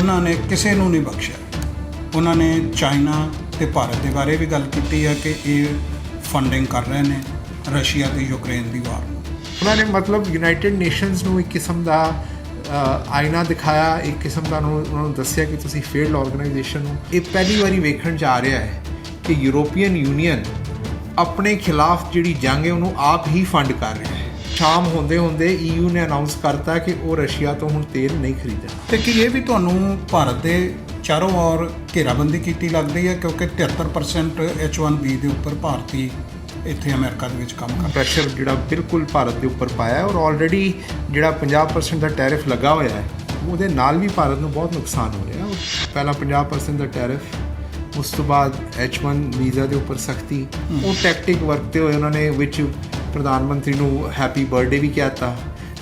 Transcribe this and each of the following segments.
ਉਹਨਾਂ ਨੇ ਕਿਸੇ ਨੂੰ ਨਹੀਂ ਬਖਸ਼ਿਆ। ਉਹਨਾਂ ਨੇ ਚਾਈਨਾ ਤੇ ਭਾਰਤ ਦੇ ਬਾਰੇ ਵੀ ਗੱਲ ਕੀਤੀ ਹੈ ਕਿ ਇਹ ਫੰਡਿੰਗ ਕਰ ਰਹੇ ਨੇ ਰਸ਼ੀਆ ਤੇ ਯੂਕਰੇਨ ਦੀ ਵਾਰ ਨੂੰ। ਉਹਨਾਂ ਨੇ ਮਤਲਬ ਯੂਨਾਈਟਿਡ ਨੇਸ਼ਨਸ ਨੂੰ ਇੱਕ ਕਿਸਮ ਦਾ ਅ, ਆਇਨਾ ਦਿਖਾਇਆ ਇੱਕ ਕਿਸਮ ਦਾ ਨੂੰ ਉਹਨਾਂ ਨੂੰ ਦੱਸਿਆ ਕਿ ਤੁਸੀਂ ਫੇਲਡ ਆਰਗੇਨਾਈਜੇਸ਼ਨ ਨੂੰ ਇਹ ਪਹਿਲੀ ਵਾਰੀ ਵੇਖਣ ਚ ਆ ਰਿਹਾ ਹੈ ਕਿ ਯੂਰੋਪੀਅਨ ਯੂਨੀਅਨ ਆਪਣੇ ਖਿਲਾਫ ਜਿਹੜੀ ਜੰਗ ਹੈ ਉਹਨੂੰ ਆਪ ਹੀ ਫੰਡ ਕਰ ਰਿਹਾ ਹੈ। ਸ਼ਾਮ ਹੁੰਦੇ ਹੁੰਦੇ EU ਨੇ ਅਨਾਉਂਸ ਕਰਤਾ ਕਿ ਉਹ ਰਸ਼ੀਆ ਤੋਂ ਹੁਣ ਤੇਲ ਨਹੀਂ ਖਰੀਦਣਾ। ਤੇ ਕੀ ਇਹ ਵੀ ਤੁਹਾਨੂੰ ਭਾਰਤ ਦੇ ਚਾਰੋਂ ਔਰ ਘੇਰਾਬੰਦੀ ਕੀਤੀ ਲੱਗਦੀ ਹੈ? ਕਿਉਂਕਿ 73% H1B ਦੇ ਉੱਪਰ ਭਾਰਤੀ ਇੱਥੇ ਅਮਰੀਕਾ ਦੇ ਵਿੱਚ ਕੰਮ ਕਰ ਪ੍ਰੈਸ਼ਰ ਜਿਹੜਾ ਬਿਲਕੁਲ ਭਾਰਤ ਦੇ ਉੱਪਰ ਪਾਇਆ ਹੈ ਔਰ ਆਲਰੇਡੀ ਜਿਹੜਾ 50% ਦਾ ਟੈਰਿਫ ਲੱਗਾ ਹੋਇਆ ਹੈ ਉਹਦੇ ਨਾਲ ਵੀ ਭਾਰਤ ਨੂੰ ਬਹੁਤ ਨੁਕਸਾਨ ਹੋ ਰਿਹਾ ਪਹਿਲਾਂ 50% ਦਾ ਟੈਰਿਫ ਉਸ ਤੋਂ ਬਾਅਦ H1 ਵੀਜ਼ਾ ਦੇ ਉੱਪਰ ਸਖਤੀ ਉਹ ਟੈਕਟਿਕ ਵਰਤਦੇ ਹੋਏ ਉਹਨਾਂ ਨੇ ਵਿੱਚ ਪ੍ਰਧਾਨ ਮੰਤਰੀ ਨੂੰ ਹੈਪੀ ਬਰਥਡੇ ਵੀ ਕਹਿਤਾ।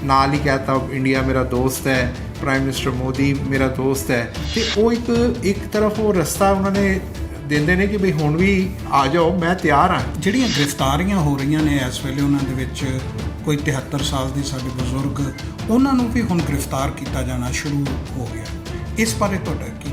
ਨਾਲ ਹੀ ਕਹਿਤਾ, ਇੰਡੀਆ ਮੇਰਾ ਦੋਸਤ ਹੈ ਪ੍ਰਾਈਮ ਮਿਨਿਸਟਰ ਮੋਦੀ ਮੇਰਾ ਦੋਸਤ ਹੈ। ਤੇ ਉਹ ਇੱਕ ਇੱਕ ਤਰਫ ਉਹ ਰਸਤਾ ਉਹਨਾਂ ਨੇ ਦਿੰਦੇ ਨੇ ਕਿ ਭਈ ਹੁਣ ਵੀ ਆ ਜਾਓ, ਮੈਂ ਤਿਆਰ ਹਾਂ। ਜਿਹੜੀਆਂ ਗ੍ਰਿਫਤਾਰੀਆਂ ਹੋ ਰਹੀਆਂ ਨੇ ਇਸ ਵੇਲੇ ਉਹਨਾਂ ਦੇ ਵਿੱਚ, ਕੋਈ 73 ਸਾਲ ਦੇ ਸਾਡੇ ਬਜ਼ੁਰਗ, ਉਹਨਾਂ ਨੂੰ ਵੀ ਹੁਣ ਗ੍ਰਿਫਤਾਰ ਕੀਤਾ ਜਾਣਾ ਸ਼ੁਰੂ ਹੋ ਗਿਆ। ਇਸ ਬਾਰੇ ਤੁਹਾਡਾ ਕੀ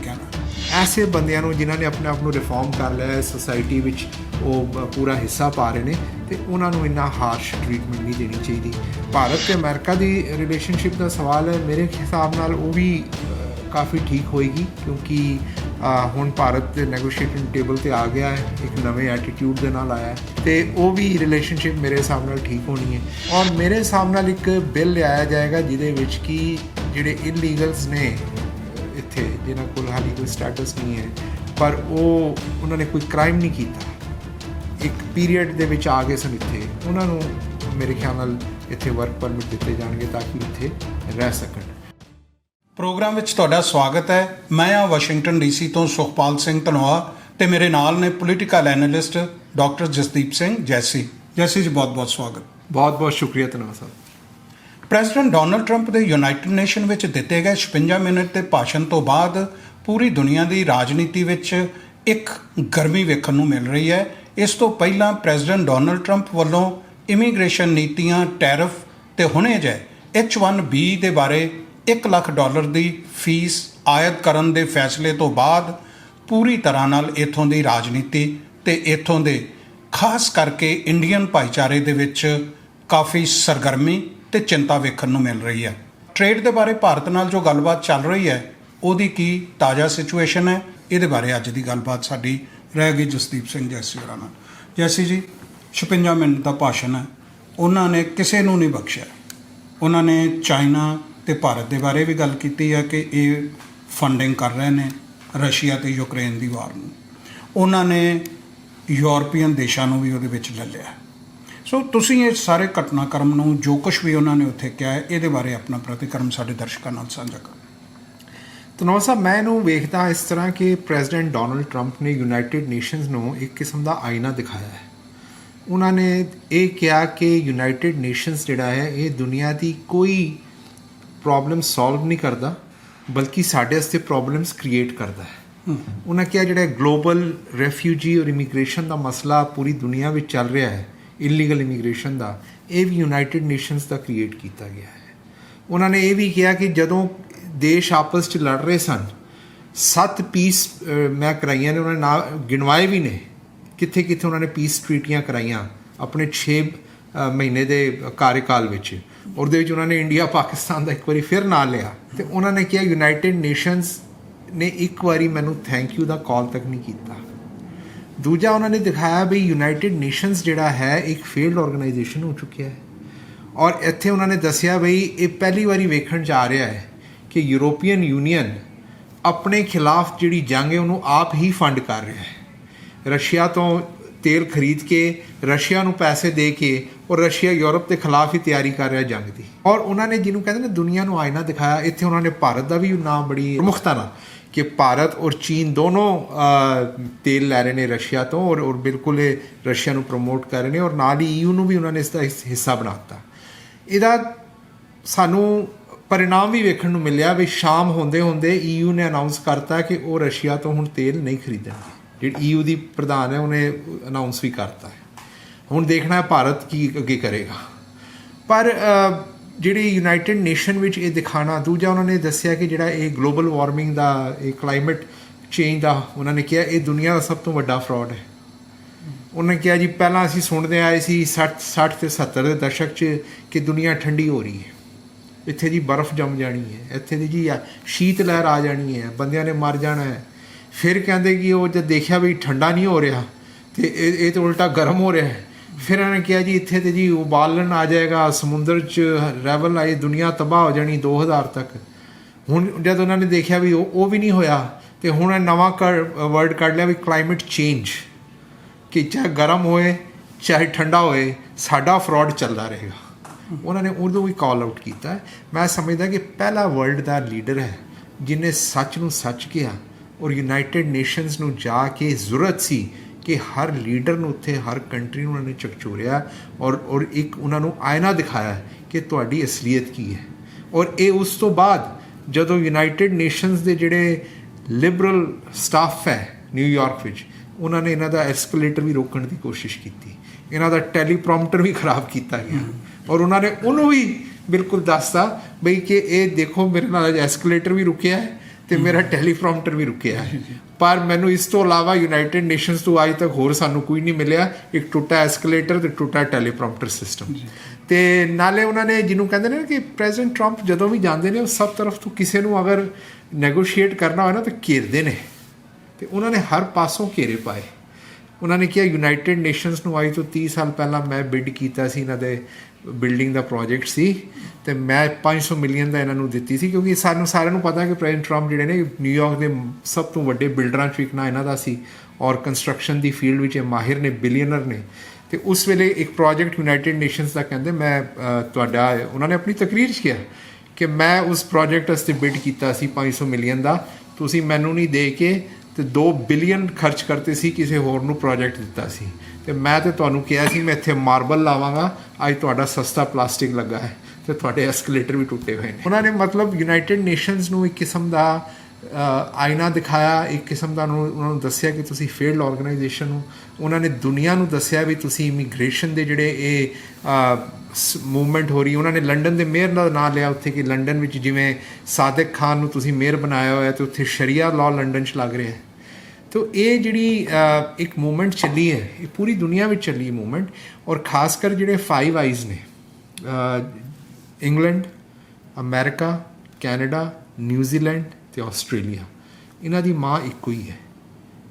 ਐਸੇ ਬੰਦਿਆਂ ਨੂੰ ਜਿਨ੍ਹਾਂ ਨੇ ਆਪਣੇ ਆਪ ਨੂੰ ਰਿਫਾਰਮ ਕਰ ਲਿਆ ਹੈ ਸੋਸਾਇਟੀ ਵਿੱਚ ਉਹ ਪੂਰਾ ਹਿੱਸਾ ਪਾ ਰਹੇ ਨੇ ਤੇ ਉਹਨਾਂ ਨੂੰ ਇੰਨਾ ਹਾਰਸ਼ ਟ੍ਰੀਟਮੈਂਟ ਨਹੀਂ ਦੇਣੀ ਚਾਹੀਦੀ। ਭਾਰਤ ਤੇ ਅਮਰੀਕਾ ਦੀ ਰਿਲੇਸ਼ਨਸ਼ਿਪ ਦਾ ਸਵਾਲ ਹੈ, ਮੇਰੇ ਹਿਸਾਬ ਨਾਲ ਉਹ ਵੀ ਕਾਫੀ ਠੀਕ ਹੋਏਗੀ ਕਿਉਂਕਿ ਹੁਣ ਭਾਰਤ ਦੇ ਨੈਗੋਸ਼ੀਏਟਿੰਗ ਟੇਬਲ ਤੇ ਆ ਗਿਆ ਹੈ, ਇੱਕ ਨਵੇਂ ਐਟੀਟਿਊਡ ਦੇ ਨਾਲ ਆਇਆ ਹੈ ਤੇ ਉਹ ਵੀ ਰਿਲੇਸ਼ਨਸ਼ਿਪ ਮੇਰੇ ਹਿਸਾਬ ਨਾਲ ਠੀਕ ਹੋਣੀ ਹੈ। ਔਰ ਮੇਰੇ ਹਿਸਾਬ ਨਾਲ ਇੱਕ ਬਿੱਲ ਲਿਆਇਆ ਜਾਏਗਾ ਜਿਹਦੇ ਵਿੱਚ ਕਿ ਜਿਹੜੇ ਇਲੀਗਲਸ ਨੇ ਇੱਥੇ ਜਿਨ੍ਹਾਂ ਕੋਲ ਹਾਲੀ ਕੋਈ ਸਟੇਟਸ ਨਹੀਂ ਹੈ ਪਰ ਉਹ ਉਹਨਾਂ ਨੇ ਕੋਈ ਕ੍ਰਾਈਮ ਨਹੀਂ ਕੀਤਾ ਇੱਕ ਪੀਰੀਅਡ ਦੇ ਵਿੱਚ ਆ ਗਏ ਸਨ ਇੱਥੇ ਉਹਨਾਂ ਨੂੰ ਮੇਰੇ ਖਿਆਲ ਨਾਲ ਇੱਥੇ ਵਰਕ ਪਰਮਿਟ ਦਿੱਤੇ ਜਾਣਗੇ ਤਾਂ ਕਿ ਇੱਥੇ ਰਹਿ ਸਕਣ ਪ੍ਰੋਗਰਾਮ ਵਿੱਚ ਤੁਹਾਡਾ ਸਵਾਗਤ ਹੈ ਮੈਂ ਆ ਵਾਸ਼ਿੰਗਟਨ ਡੀਸੀ ਤੋਂ ਸੁਖਪਾਲ ਸਿੰਘ ਧਨੋਆ ਤੇ ਮੇਰੇ ਨਾਲ ਨੇ political analyst doctor Jasdeep Singh ਜੈਸੀ ਜੈਸੀ ਜੀ ਬਹੁਤ-ਬਹੁਤ ਸਵਾਗਤ ਬਹੁਤ ਬਹੁਤ ਸ਼ੁਕਰੀਆ ਧੰਨਵਾਦ ਸਾਹਿਬ ਪ੍ਰੈਜ਼ੀਡੈਂਟ ਡੋਨਲਡ ਟਰੰਪ ਦੇ ਯੂਨਾਈਟਿਡ ਨੇਸ਼ਨ ਵਿੱਚ ਦਿੱਤੇ ਗਏ 56 ਮਿੰਟ ਦੇ ਭਾਸ਼ਣ ਤੋਂ ਬਾਅਦ ਪੂਰੀ ਦੁਨੀਆ ਦੀ ਰਾਜਨੀਤੀ ਵਿੱਚ ਇੱਕ ਗਰਮੀ ਵੇਖਣ ਨੂੰ ਮਿਲ ਰਹੀ ਹੈ। ਇਸ ਤੋਂ ਪਹਿਲਾਂ ਪ੍ਰੈਜ਼ੀਡੈਂਟ ਡੋਨਲਡ ਟਰੰਪ ਵੱਲੋਂ ਇਮੀਗ੍ਰੇਸ਼ਨ ਨੀਤੀਆਂ, ਟੈਰਫ ਤੇ ਹੁਣੇ ਜੇ H1B ਦੇ ਬਾਰੇ 1 ਲੱਖ ਡਾਲਰ ਦੀ ਫੀਸ ਆਇਦ ਕਰਨ ਦੇ ਫੈਸਲੇ ਤੋਂ ਬਾਅਦ ਪੂਰੀ ਤਰ੍ਹਾਂ ਨਾਲ ਇਥੋਂ ਦੀ ਰਾਜਨੀਤੀ ਤੇ ਇਥੋਂ ਦੇ ਖਾਸ ਕਰਕੇ ਇੰਡੀਅਨ ਭਾਈਚਾਰੇ ਦੇ ਵਿੱਚ ਕਾਫੀ ਸਰਗਰਮੀ ਤੇ ਚਿੰਤਾ ਵੇਖਣ ਨੂੰ ਮਿਲ ਰਹੀ ਹੈ। ਟ੍ਰੇਡ ਦੇ ਬਾਰੇ ਭਾਰਤ ਨਾਲ ਜੋ ਗੱਲਬਾਤ ਚੱਲ ਰਹੀ ਹੈ, ਉਹਦੀ ਕੀ ਤਾਜ਼ਾ ਸਿਚੁਏਸ਼ਨ ਹੈ? ਇਹਦੇ ਬਾਰੇ ਅੱਜ ਦੀ ਗੱਲਬਾਤ ਸਾਡੀ ਰਹਿ ਗਈ ਜਸਦੀਪ ਸਿੰਘ ਜੈਸੀ ਹੋਰਾਂ ਨਾਲ। ਜੈਸੀ ਜੀ 56 ਮਿੰਟ ਦਾ ਭਾਸ਼ਣ ਹੈ। ਉਹਨਾਂ ਨੇ ਕਿਸੇ ਨੂੰ ਨਹੀਂ ਬਖਸ਼ਿਆ। ਉਹਨਾਂ ਨੇ ਚਾਈਨਾ ਤੇ ਭਾਰਤ ਦੇ ਬਾਰੇ ਵੀ ਗੱਲ ਕੀਤੀ ਹੈ ਕਿ ਇਹ ਫੰਡਿੰਗ ਕਰ ਰਹੇ ਨੇ ਰਸ਼ੀਆ ਤੇ ਯੂਕਰੇਨ ਦੀ ਵਾਰ ਨੂੰ। ਉਹਨਾਂ ਨੇ ਯੂਰਪੀਅਨ ਦੇਸ਼ਾਂ ਨੂੰ ਵੀ ਉਹਦੇ ਵਿੱਚ ਲੈ ਲਿਆ। ਸੋ ਤੁਸੀਂ ਇਹ ਸਾਰੇ ਘਟਨਾਕ੍ਰਮ ਨੂੰ ਜੋ ਕੁਝ ਵੀ ਉਹਨਾਂ ਨੇ ਉੱਥੇ ਕਿਹਾ ਹੈ ਇਹਦੇ ਬਾਰੇ ਆਪਣਾ ਪ੍ਰਤੀਕਰਮ ਸਾਡੇ ਦਰਸ਼ਕਾਂ ਨਾਲ ਸਾਂਝਾ ਕਰੋ। ਧੰਨਵਾਦ ਸਾਹਿਬ ਮੈਂ ਇਹਨੂੰ ਵੇਖਦਾ ਇਸ ਤਰ੍ਹਾਂ ਕਿ ਪ੍ਰੈਜ਼ੀਡੈਂਟ ਡੋਨਲਡ ਟਰੰਪ ਨੇ ਯੂਨਾਈਟਿਡ ਨੇਸ਼ਨਸ ਨੂੰ ਇੱਕ ਕਿਸਮ ਦਾ ਆਇਨਾ ਦਿਖਾਇਆ ਹੈ। ਉਹਨਾਂ ਨੇ ਇਹ ਕਿਹਾ ਕਿ ਯੂਨਾਈਟਿਡ ਨੇਸ਼ਨਸ ਜਿਹੜਾ ਹੈ ਇਹ ਦੁਨੀਆ ਦੀ ਕੋਈ ਪ੍ਰੋਬਲਮ ਸੋਲਵ ਨਹੀਂ ਕਰਦਾ ਬਲਕਿ ਸਾਡੇ ਵਾਸਤੇ ਪ੍ਰੋਬਲਮਸ ਕ੍ਰੀਏਟ ਕਰਦਾ ਹੈ। ਉਹਨਾਂ ਕਿਹਾ ਜਿਹੜਾ ਗਲੋਬਲ ਰੈਫਿਊਜੀ ਔਰ ਇਮੀਗ੍ਰੇਸ਼ਨ ਦਾ ਮਸਲਾ ਪੂਰੀ ਦੁਨੀਆ ਵਿੱਚ ਚੱਲ ਰਿਹਾ ਹੈ ਇਲੀਗਲ ਇਮੀਗ੍ਰੇਸ਼ਨ ਦਾ, ਇਹ ਵੀ ਯੂਨਾਈਟਿਡ ਨੇਸ਼ਨਸ ਦਾ ਕ੍ਰੀਏਟ ਕੀਤਾ ਗਿਆ ਹੈ। ਉਹਨਾਂ ਨੇ ਇਹ ਵੀ ਕਿਹਾ ਕਿ ਜਦੋਂ ਦੇਸ਼ ਆਪਸ 'ਚ ਲੜ ਰਹੇ ਸਨ, ਸੱਤ ਪੀਸ ਮੈਂ ਕਰਾਈਆਂ ਨੇ, ਉਹਨਾਂ ਨੇ ਨਾ ਗਿਣਵਾਏ ਵੀ ਨੇ ਕਿੱਥੇ ਕਿੱਥੇ ਉਹਨਾਂ ਨੇ ਪੀਸ ਟ੍ਰੀਟੀਆਂ ਕਰਾਈਆਂ ਆਪਣੇ 6 ਮਹੀਨੇ ਦੇ ਕਾਰਜਕਾਲ ਵਿੱਚ। ਉਹਦੇ ਵਿੱਚ ਉਹਨਾਂ ਨੇ ਇੰਡੀਆ ਪਾਕਿਸਤਾਨ ਦਾ ਇੱਕ ਵਾਰੀ ਫਿਰ ਨਾਂ ਲਿਆ ਤੇ ਉਹਨਾਂ ਨੇ ਕਿਹਾ ਯੂਨਾਈਟਿਡ ਨੇਸ਼ਨਸ ਨੇ ਇੱਕ ਵਾਰੀ ਮੈਨੂੰ ਥੈਂਕ ਯੂ ਦਾ ਕਾਲ ਤੱਕ ਨਹੀਂ ਕੀਤਾ। ਦੂਜਾ ਉਹਨਾਂ ਨੇ ਦਿਖਾਇਆ ਵੀ ਯੂਨਾਈਟਿਡ ਨੇਸ਼ਨਸ ਜਿਹੜਾ ਹੈ, ਇੱਕ ਫੇਲਡ ਆਰਗੇਨਾਈਜੇਸ਼ਨ ਹੋ ਚੁੱਕਿਆ ਹੈ। ਔਰ ਇੱਥੇ ਉਹਨਾਂ ਨੇ ਦੱਸਿਆ ਬਈ ਇਹ ਪਹਿਲੀ ਵਾਰੀ ਵੇਖਣ ਚ ਆ ਰਿਹਾ ਹੈ ਕਿ ਯੂਰੋਪੀਅਨ ਯੂਨੀਅਨ ਆਪਣੇ ਖਿਲਾਫ ਜਿਹੜੀ ਜੰਗ ਹੈ, ਉਹਨੂੰ ਆਪ ਹੀ ਫੰਡ ਕਰ ਰਿਹਾ ਹੈ। ਰਸ਼ੀਆ ਤੋਂ ਤੇਲ ਖਰੀਦ ਕੇ, ਰਸ਼ੀਆ ਨੂੰ ਪੈਸੇ ਦੇ ਕੇ ਔਰ ਰਸ਼ੀਆ ਯੂਰਪ ਦੇ ਖਿਲਾਫ ਹੀ ਤਿਆਰੀ ਕਰ ਰਿਹਾ ਜੰਗ ਦੀ। ਔਰ ਉਹਨਾਂ ਨੇ ਜਿਹਨੂੰ ਕਹਿੰਦੇ ਨੇ ਦੁਨੀਆ ਨੂੰ ਆਇਨਾ ਦਿਖਾਇਆ, ਇੱਥੇ ਉਹਨਾਂ ਨੇ ਭਾਰਤ ਦਾ ਵੀ ਨਾਮ ਬੜੀ ਮੁਖਤਾ ਨਾਲ ਕਿ ਭਾਰਤ ਔਰ ਚੀਨ ਦੋਨੋਂ ਤੇਲ ਲੈ ਰਹੇ ਨੇ ਰਸ਼ੀਆ ਤੋਂ ਔਰ ਔਰ ਬਿਲਕੁਲ ਇਹ ਰਸ਼ੀਆ ਨੂੰ ਪ੍ਰਮੋਟ ਕਰ ਰਹੇ ਨੇ ਔਰ ਨਾਲ ਹੀ EU ਨੂੰ ਵੀ ਉਹਨਾਂ ਨੇ ਇਸ ਦਾ ਹਿੱਸ- ਹਿੱਸਾ ਬਣਾਤਾ ਇਹਦਾ ਸਾਨੂੰ ਪਰਿਣਾਮ ਵੀ ਵੇਖਣ ਨੂੰ ਮਿਲਿਆ ਵੀ ਸ਼ਾਮ ਹੁੰਦੇ ਹੁੰਦੇ EU ਨੇ ਅਨਾਉਂਸ ਕਰਤਾ ਕਿ ਉਹ ਰਸ਼ੀਆ ਤੋਂ ਹੁਣ ਤੇਲ ਨਹੀਂ ਖਰੀਦਣਗੇ ਜਿਹੜੀ EU ਦੀ ਪ੍ਰਧਾਨ ਹੈ ਉਹਨੇ ਅਨਾਉਂਸ ਵੀ ਕਰਤਾ ਹੈ ਹੁਣ ਦੇਖਣਾ ਹੈ ਭਾਰਤ ਕੀ ਅੱਗੇ ਕਰੇਗਾ ਪਰ ਜਿਹੜੀ ਯੂਨਾਈਟਿਡ ਨੇਸ਼ਨ ਵਿੱਚ ਇਹ ਦਿਖਾਣਾ, ਦੂਜਾ ਉਹਨਾਂ ਨੇ ਦੱਸਿਆ ਕਿ ਜਿਹੜਾ ਇਹ ਗਲੋਬਲ ਵਾਰਮਿੰਗ ਦਾ, ਇਹ ਕਲਾਈਮੇਟ ਚੇਂਜ ਦਾ, ਉਹਨਾਂ ਨੇ ਕਿਹਾ ਇਹ ਦੁਨੀਆ ਦਾ ਸਭ ਤੋਂ ਵੱਡਾ ਫਰਾਡ ਹੈ। ਉਹਨਾਂ ਨੇ ਕਿਹਾ ਜੀ, ਪਹਿਲਾਂ ਅਸੀਂ ਸੁਣਦੇ ਆਏ ਸੀ 60 60 ਤੇ 70 ਦੇ ਦਸ਼ਕ 'ਚ ਕਿ ਦੁਨੀਆ ਠੰਡੀ ਹੋ ਰਹੀ ਹੈ। ਇੱਥੇ ਜੀ ਬਰਫ਼ ਜੰਮ ਜਾਣੀ ਹੈ। ਇੱਥੇ ਦੀ ਜੀ ਆ ਸ਼ੀਤ ਲਹਿਰ ਆ ਜਾਣੀ ਹੈ। ਬੰਦਿਆਂ ਨੇ ਮਰ ਜਾਣਾ ਹੈ। ਫਿਰ ਕਹਿੰਦੇ ਕਿ ਉਹ ਜਦ ਦੇਖਿਆ ਵੀ ਠੰਡਾ ਨਹੀਂ ਹੋ ਰਿਹਾ ਤੇ ਇਹ ਇਹ ਤਾਂ ਉਲਟਾ ਗਰਮ ਹੋ ਰਿਹਾ ਹੈ। ਫਿਰ ਉਹਨਾਂ ਨੇ ਕਿਹਾ ਜੀ, ਇੱਥੇ ਤੇ ਜੀ ਉਬਾਲਣ ਆ ਜਾਏਗਾ, ਸਮੁੰਦਰ 'ਚ ਰੈਵਲ ਆਈ, ਦੁਨੀਆ ਤਬਾਹ ਹੋ ਜਾਣੀ 2000 ਤੱਕ। ਹੁਣ ਜਦ ਉਹਨਾਂ ਨੇ ਦੇਖਿਆ ਵੀ ਉਹ ਉਹ ਵੀ ਨਹੀਂ ਹੋਇਆ, ਤੇ ਹੁਣ ਇਹ ਨਵਾਂ ਵਰਡ ਕੱਢ ਲਿਆ ਵੀ ਕਲਾਈਮੇਟ ਚੇਂਜ ਕਿ ਚਾਹੇ ਗਰਮ ਹੋਏ, ਚਾਹੇ ਠੰਡਾ ਹੋਏ, ਸਾਡਾ ਫਰਾਡ ਚੱਲਦਾ ਰਹੇਗਾ। ਉਹਨਾਂ ਨੇ ਉਦੋਂ ਵੀ ਕਾਲ ਆਊਟ ਕੀਤਾ। ਮੈਂ ਸਮਝਦਾ ਕਿ ਪਹਿਲਾ ਵਰਲਡ ਦਾ ਲੀਡਰ ਹੈ, ਜਿਨੇ ਸੱਚ ਨੂੰ ਸੱਚ ਕਿਹਾ ਔਰ ਯੂਨਾਈਟਿਡ ਨੇਸ਼ਨਸ ਨੂੰ ਜਾ ਕੇ ਜ਼ਰੂਰਤ ਸੀ ਕਿ ਹਰ ਲੀਡਰ ਨੂੰ ਉੱਥੇ ਹਰ ਕੰਟਰੀ ਨੂੰ ਉਹਨਾਂ ਨੇ ਚਕਚੋਰਿਆ ਔਰ ਔਰ ਇੱਕ ਉਹਨਾਂ ਨੂੰ ਆਇਨਾ ਦਿਖਾਇਆ ਕਿ ਤੁਹਾਡੀ ਅਸਲੀਅਤ ਕੀ ਹੈ। ਔਰ ਇਹ ਉਸ ਤੋਂ ਬਾਅਦ ਜਦੋਂ ਯੂਨਾਈਟਿਡ ਨੇਸ਼ਨਸ ਦੇ ਜਿਹੜੇ ਲਿਬਰਲ ਸਟਾਫ ਹੈ ਨਿਊਯਾਰਕ ਵਿੱਚ ਉਹਨਾਂ ਨੇ ਇਹਨਾਂ ਦਾ ਐਸਕੇਲੇਟਰ ਵੀ ਰੋਕਣ ਦੀ ਕੋਸ਼ਿਸ਼ ਕੀਤੀ। ਇਹਨਾਂ ਦਾ ਟੈਲੀਪ੍ਰੋਮਪਟਰ ਵੀ ਖਰਾਬ ਕੀਤਾ ਗਿਆ। ਔਰ ਉਹਨਾਂ ਨੇ ਉਹਨੂੰ ਵੀ ਬਿਲਕੁਲ ਦੱਸਤਾ ਬਈ ਕਿ ਇਹ ਦੇਖੋ ਮੇਰੇ ਨਾਲ ਐਸਕੇਲੇਟਰ ਵੀ ਰੁਕਿਆ ਹੈ। ਤੇ ਮੇਰਾ ਟੈਲੀਪ੍ਰੋਮਪਟਰ ਵੀ ਰੁਕਿਆ ਹੈ। ਪਰ ਮੈਨੂੰ ਇਸ ਤੋਂ ਇਲਾਵਾ ਯੂਨਾਈਟਿਡ ਨੇਸ਼ਨਸ ਤੋਂ ਅੱਜ ਤੱਕ ਹੋਰ ਸਾਨੂੰ ਕੋਈ ਨਹੀਂ ਮਿਲਿਆ। ਇੱਕ ਟੁੱਟਾ ਐਸਕੇਲੇਟਰ ਤੇ ਟੁੱਟਾ ਟੈਲੀਪ੍ਰੋਮਪਟਰ ਸਿਸਟਮ ਤੇ ਨਾਲੇ ਉਹਨਾਂ ਨੇ ਜਿਹਨੂੰ ਕਹਿੰਦੇ ਨੇ ਨਾ ਕਿ ਪ੍ਰੈਜ਼ੀਡੈਂਟ ਟਰੰਪ ਜਦੋਂ ਵੀ ਜਾਂਦੇ ਨੇ ਉਹ ਸਭ ਤਰਫ ਤੋਂ ਕਿਸੇ ਨੂੰ ਅਗਰ ਨੈਗੋਸ਼ੀਏਟ ਕਰਨਾ ਹੋਵੇ ਨਾ ਤਾਂ ਘੇਰਦੇ ਨੇ। ਤੇ ਉਹਨਾਂ ਨੇ ਹਰ ਪਾਸੋਂ ਘੇਰੇ ਪਾਏ। ਉਹਨਾਂ ਨੇ ਕਿਹਾ ਯੂਨਾਈਟਿਡ ਨੇਸ਼ਨਸ ਨੂੰ ਅੱਜ ਤੋਂ 30 ਸਾਲ ਪਹਿਲਾਂ ਮੈਂ ਬਿਡ ਕੀਤਾ ਸੀ ਇਹਨਾਂ ਦੇ ਬਿਲਡਿੰਗ ਦਾ ਪ੍ਰੋਜੈਕਟ ਸੀ ਤੇ ਮੈਂ 500 ਮਿਲੀਅਨ ਦਾ ਇਹਨਾਂ ਨੂੰ ਦਿੱਤੀ ਸੀ ਕਿਉਂਕਿ ਸਾਨੂੰ ਸਾਰਿਆਂ ਨੂੰ ਪਤਾ ਕਿ ਪ੍ਰੈਜ਼ੀਡੈਂਟ ਟਰੰਪ ਜਿਹੜੇ ਨੇ ਨਿਊਯਾਰਕ ਦੇ ਸਭ ਤੋਂ ਵੱਡੇ ਬਿਲਡਰਾਂ 'ਚ ਇੱਕ ਨਾ ਇਹਨਾਂ ਦਾ ਸੀ ਔਰ ਕੰਸਟਰਕਸ਼ਨ ਦੀ ਫੀਲਡ ਵਿੱਚ ਇਹ ਮਾਹਿਰ ਨੇ ਬਿਲੀਅਨਰ ਨੇ। ਤੇ ਉਸ ਵੇਲੇ ਇੱਕ ਪ੍ਰੋਜੈਕਟ ਯੂਨਾਈਟਿਡ ਨੇਸ਼ਨਸ ਦਾ ਕਹਿੰਦੇ ਮੈਂ ਤੁਹਾਡਾ, ਉਹਨਾਂ ਨੇ ਆਪਣੀ ਤਕਰੀਰ 'ਚ ਕਿਹਾ ਕਿ ਮੈਂ ਉਸ ਪ੍ਰੋਜੈਕਟ ਵਾਸਤੇ ਬਿਡ ਕੀਤਾ ਸੀ 500 ਮਿਲੀਅਨ ਦਾ। ਤੁਸੀਂ ਮੈਨੂੰ ਨਹੀਂ ਦੇ ਕੇ ਤੇ 2 ਬਿਲੀਅਨ ਖਰਚ ਕਰਤੇ ਸੀ, ਕਿਸੇ ਹੋਰ ਨੂੰ ਪ੍ਰੋਜੈਕਟ ਦਿੱਤਾ ਸੀ। ਤੇ ਮੈਂ ਤੇ ਤੁਹਾਨੂੰ ਕਿਹਾ ਸੀ ਮੈਂ ਇੱਥੇ ਮਾਰਬਲ ਲਾਵਾਂਗਾ। ਅੱਜ ਤੁਹਾਡਾ ਸਸਤਾ ਪਲਾਸਟਿਕ ਲੱਗਾ ਹੈ ਤੇ ਤੁਹਾਡੇ ਐਸਕੇਲੇਟਰ ਵੀ ਟੁੱਟੇ ਹੋਏ ਨੇ। ਉਹਨਾਂ ਨੇ ਮਤਲਬ ਯੂਨਾਈਟਿਡ ਨੇਸ਼ਨਸ ਨੂੰ ਇੱਕ ਕਿਸਮ ਦਾ ਅ, ਆਇਨਾ ਦਿਖਾਇਆ ਇੱਕ ਕਿਸਮ ਦਾ ਉਹਨੂੰ- ਉਹਨਾਂ ਨੂੰ ਦੱਸਿਆ ਕਿ ਤੁਸੀਂ ਫੇਲਡ ਆਰਗੇਨਾਈਜੇਸ਼ਨ ਹੋ। ਉਹਨਾਂ ਨੇ ਦੁਨੀਆ ਨੂੰ ਦੱਸਿਆ ਵੀ ਤੁਸੀਂ ਇਮੀਗ੍ਰੇਸ਼ਨ ਦੇ ਜਿਹੜੇ ਇਹ ਮੂਵਮੈਂਟ ਹੋ ਰਹੀ ਉਹਨਾਂ ਨੇ ਲੰਡਨ ਦੇ ਮੇਅਰ ਦਾ ਨਾਂ ਲਿਆ ਉੱਥੇ ਕਿ ਲੰਡਨ ਵਿੱਚ ਜਿਵੇਂ ਸਾਦਿਕ ਖਾਨ ਨੂੰ ਤੁਸੀਂ ਮੇਅਰ ਬਣਾਇਆ ਹੋਇਆ ਤੇ ਉੱਥੇ ਸ਼ਰੀਆ ਲਾਅ ਲੰਡਨ 'ਚ ਲੱਗ ਰਿਹਾ ਹੈ। ਤੋ ਇਹ ਜਿਹੜੀ ਇੱਕ ਮੂਵਮੈਂਟ ਚੱਲੀ ਹੈ, ਇਹ ਪੂਰੀ ਦੁਨੀਆ ਵਿੱਚ ਚੱਲੀ ਮੂਵਮੈਂਟ ਔਰ ਖਾਸ ਕਰ ਜਿਹੜੇ ਫਾਈਵ ਆਈਜ਼ ਨੇ England America Canada New Zealand ਤੇ ਆਸਟ੍ਰੇਲੀਆ ਇਹਨਾਂ ਦੀ ਮਾਂ ਇੱਕੋ ਹੀ ਹੈ।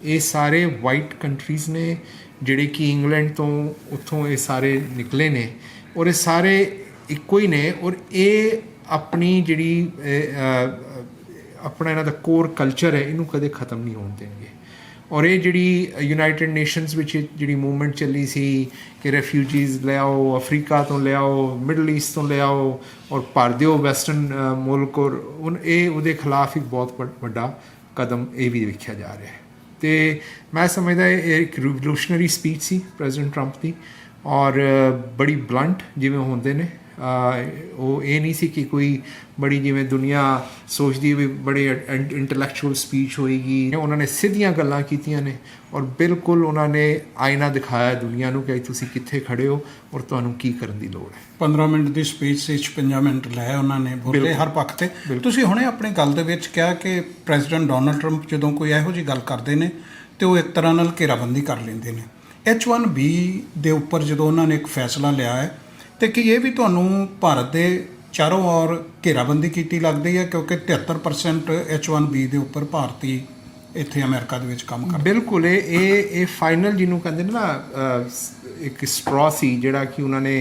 ਇਹ ਸਾਰੇ ਵਾਈਟ ਕੰਟਰੀਜ਼ ਨੇ, ਜਿਹੜੇ ਕਿ ਇੰਗਲੈਂਡ ਤੋਂ ਉੱਥੋਂ ਇਹ ਸਾਰੇ ਨਿਕਲੇ ਨੇ ਔਰ ਇਹ ਸਾਰੇ ਇੱਕੋ ਹੀ ਨੇ ਔਰ ਇਹ ਆਪਣੀ ਜਿਹੜੀ ਆਪਣਾ ਇਹਨਾਂ ਦਾ ਕੋਰ ਕਲਚਰ ਹੈ, ਇਹਨੂੰ ਕਦੇ ਖਤਮ ਨਹੀਂ ਹੋਣ ਦੇਣਗੇ। ਔਰ ਇਹ ਜਿਹੜੀ ਯੂਨਾਈਟਿਡ ਨੇਸ਼ਨਸ ਵਿੱਚ ਜਿਹੜੀ ਮੂਵਮੈਂਟ ਚੱਲੀ ਸੀ ਕਿ ਰੈਫਿਊਜੀਜ਼ ਲਿਆਓ ਅਫਰੀਕਾ ਤੋਂ ਲਿਆਓ ਮਿਡਲ ਈਸਟ ਤੋਂ ਲਿਆਓ ਔਰ ਭਰ ਦਿਓ ਵੈਸਟਰਨ ਮੁਲਕ ਔਰ ਉਨ- ਇਹ ਉਹਦੇ ਖਿਲਾਫ ਇੱਕ ਬਹੁਤ ਵੱਡ- ਵੱਡਾ ਕਦਮ ਇਹ ਵੀ ਵੇਖਿਆ ਜਾ ਰਿਹਾ ਹੈ। ਤੇ ਮੈਂ ਸਮਝਦਾ ਇਹ ਇੱਕ ਰਿਵੋਲੂਸ਼ਨਰੀ ਸਪੀਚ ਸੀ ਪ੍ਰੈਜ਼ੀਡੈਂਟ ਟਰੰਪ ਦੀ ਔਰ ਬੜੀ ਬਲੰਟ ਜਿਵੇਂ ਹੁੰਦੇ ਨੇ ਉਹ ਇਹ ਨਹੀਂ ਸੀ ਕਿ ਕੋਈ ਬੜੀ ਜਿਵੇਂ ਦੁਨੀਆ ਸੋਚਦੀ ਵੀ ਬੜੇ ਇੰਟੈਲੈਕਚੁਅਲ ਸਪੀਚ ਹੋਏਗੀ। ਉਹਨਾਂ ਨੇ ਸਿੱਧੀਆਂ ਗੱਲਾਂ ਕੀਤੀਆਂ ਨੇ ਔਰ ਬਿਲਕੁਲ ਉਹਨਾਂ ਨੇ ਆਇਨਾ ਦਿਖਾਇਆ ਦੁਨੀਆ ਨੂੰ ਕਿ ਤੁਸੀਂ ਕਿੱਥੇ ਖੜੇ ਹੋ ਔਰ ਤੁਹਾਨੂੰ ਕੀ ਕਰਨ ਦੀ ਲੋੜ ਹੈ। 15 ਮਿੰਟ ਦੀ ਸਪੀਚ ਸੀ 56 ਮਿੰਟ ਲਏ ਉਹਨਾਂ ਨੇ ਬੋਲੇ ਹਰ ਪੱਖ ਤੇ। ਤੁਸੀਂ ਹੁਣੇ ਆਪਣੀ ਗੱਲ ਦੇ ਵਿੱਚ ਕਿਹਾ ਕਿ ਪ੍ਰੈਜ਼ੀਡੈਂਟ ਡੋਨਲਡ ਟਰੰਪ ਜਦੋਂ ਕੋਈ ਇਹੋ ਜੀ ਗੱਲ ਕਰਦੇ ਨੇ ਤੇ ਉਹ ਇੱਕ ਤਰ੍ਹਾਂ ਨਾਲ ਘੇਰਾਬੰਦੀ ਕਰ ਲੈਂਦੇ ਨੇ। H1B ਦੇ ਉੱਪਰ ਜਦੋਂ ਉਹਨਾਂ ਨੇ ਇੱਕ ਫੈਸਲਾ ਲਿਆ ਹੈ ਤੇ ਕੀ ਇਹ ਵੀ ਤੁਹਾਨੂੰ ਭਾਰਤ ਦੇ ਚਾਰੋਂ ਔਰ ਘੇਰਾਬੰਦੀ ਕੀਤੀ ਲੱਗਦੀ ਹੈ? ਕਿਉਂਕਿ 73% H1B ਦੇ ਉੱਪਰ ਭਾਰਤੀ ਇੱਥੇ ਅਮਰੀਕਾ ਦੇ ਵਿੱਚ ਕੰਮ ਕਰਦੇ ਬਿਲਕੁਲ, ਇਹ ਇਹ ਇਹ ਫਾਈਨਲ ਜਿਹਨੂੰ ਕਹਿੰਦੇ ਨੇ ਨਾ ਇੱਕ ਸਟ੍ਰॉ ਸੀ ਜਿਹੜਾ ਕਿ ਉਹਨਾਂ ਨੇ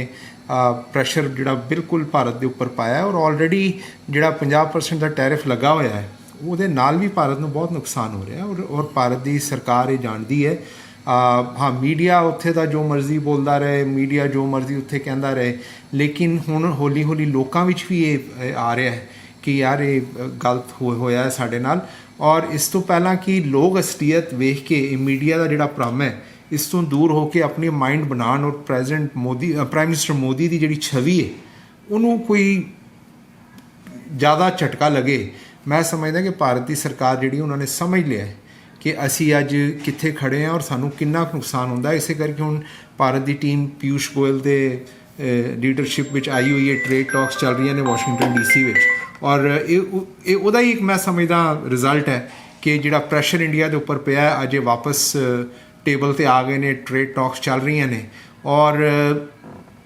ਪ੍ਰੈਸ਼ਰ ਜਿਹੜਾ ਬਿਲਕੁਲ ਭਾਰਤ ਦੇ ਉੱਪਰ ਪਾਇਆ ਔਰ ਆਲਰੇਡੀ ਜਿਹੜਾ 50% ਦਾ ਟੈਰਿਫ ਲੱਗਾ ਹੋਇਆ ਹੈ, ਉਹਦੇ ਨਾਲ ਵੀ ਭਾਰਤ ਨੂੰ ਬਹੁਤ ਨੁਕਸਾਨ ਹੋ ਰਿਹਾ ਔਰ ਔਰ ਭਾਰਤ ਦੀ ਸਰਕਾਰ ਇਹ ਜਾਣਦੀ ਹੈ ਹਾਂ, ਮੀਡੀਆ ਉੱਥੇ ਦਾ ਜੋ ਮਰਜ਼ੀ ਬੋਲਦਾ ਰਹੇ, ਮੀਡੀਆ ਜੋ ਮਰਜ਼ੀ ਉੱਥੇ ਕਹਿੰਦਾ ਰਹੇ, ਲੇਕਿਨ ਹੁਣ ਹੌਲੀ ਹੌਲੀ ਲੋਕਾਂ ਵਿੱਚ ਵੀ ਇਹ ਆ ਰਿਹਾ ਹੈ ਕਿ ਯਾਰ ਇਹ ਗਲਤ ਹੋ- ਹੋਇਆ ਸਾਡੇ ਨਾਲ। ਔਰ ਇਸ ਤੋਂ ਪਹਿਲਾਂ ਕਿ ਲੋਕ ਅਸਲੀਅਤ ਵੇਖ ਕੇ ਇਹ ਮੀਡੀਆ ਦਾ ਜਿਹੜਾ ਭ੍ਰਮ ਹੈ, ਇਸ ਤੋਂ ਦੂਰ ਹੋ ਕੇ ਆਪਣੇ ਮਾਈਂਡ ਬਣਾਉਣ ਔਰ president Modi prime minister Modi ਦੀ ਜਿਹੜੀ ਛਵੀ ਹੈ, ਉਹਨੂੰ ਕੋਈ ਜ਼ਿਆਦਾ ਝਟਕਾ ਲੱਗੇ। ਮੈਂ ਸਮਝਦਾ ਕਿ ਭਾਰਤ ਦੀ ਸਰਕਾਰ ਜਿਹੜੀ ਉਹਨਾਂ ਨੇ ਸਮਝ ਲਿਆ ਹੈ। ਕਿ ਅਸੀਂ ਅੱਜ ਕਿੱਥੇ ਖੜੇ ਹਾਂ ਔਰ ਸਾਨੂੰ ਕਿੰਨਾ ਕੁ ਨੁਕਸਾਨ ਹੁੰਦਾ ਇਸੇ ਕਰਕੇ ਹੁਣ ਭਾਰਤ ਦੀ ਟੀਮ ਪਿਊਸ਼ ਗੋਇਲ ਦੇ ਲੀਡਰਸ਼ਿਪ ਵਿੱਚ ਆਈ ਹੋਈ ਹੈ। ਟ੍ਰੇਡ ਟਾਕਸ ਚੱਲ ਰਹੀਆਂ ਨੇ ਵਾਸ਼ਿੰਗਟਨ ਡੀਸੀ ਵਿੱਚ। ਔਰ ਇਹ ਉਹ- ਇਹ ਉਹਦਾ ਹੀ ਇੱਕ ਮੈਂ ਸਮਝਦਾ ਰਿਜ਼ਲਟ ਹੈ ਕਿ ਜਿਹੜਾ ਪ੍ਰੈਸ਼ਰ ਇੰਡੀਆ ਦੇ ਉੱਪਰ ਪਿਆ ਹੈ, ਅੱਜ ਵਾਪਸ ਟੇਬਲ ਤੇ ਆ ਗਏ ਨੇ। ਟ੍ਰੇਡ ਟਾਕਸ ਚੱਲ ਰਹੀਆਂ ਨੇ। ਔਰ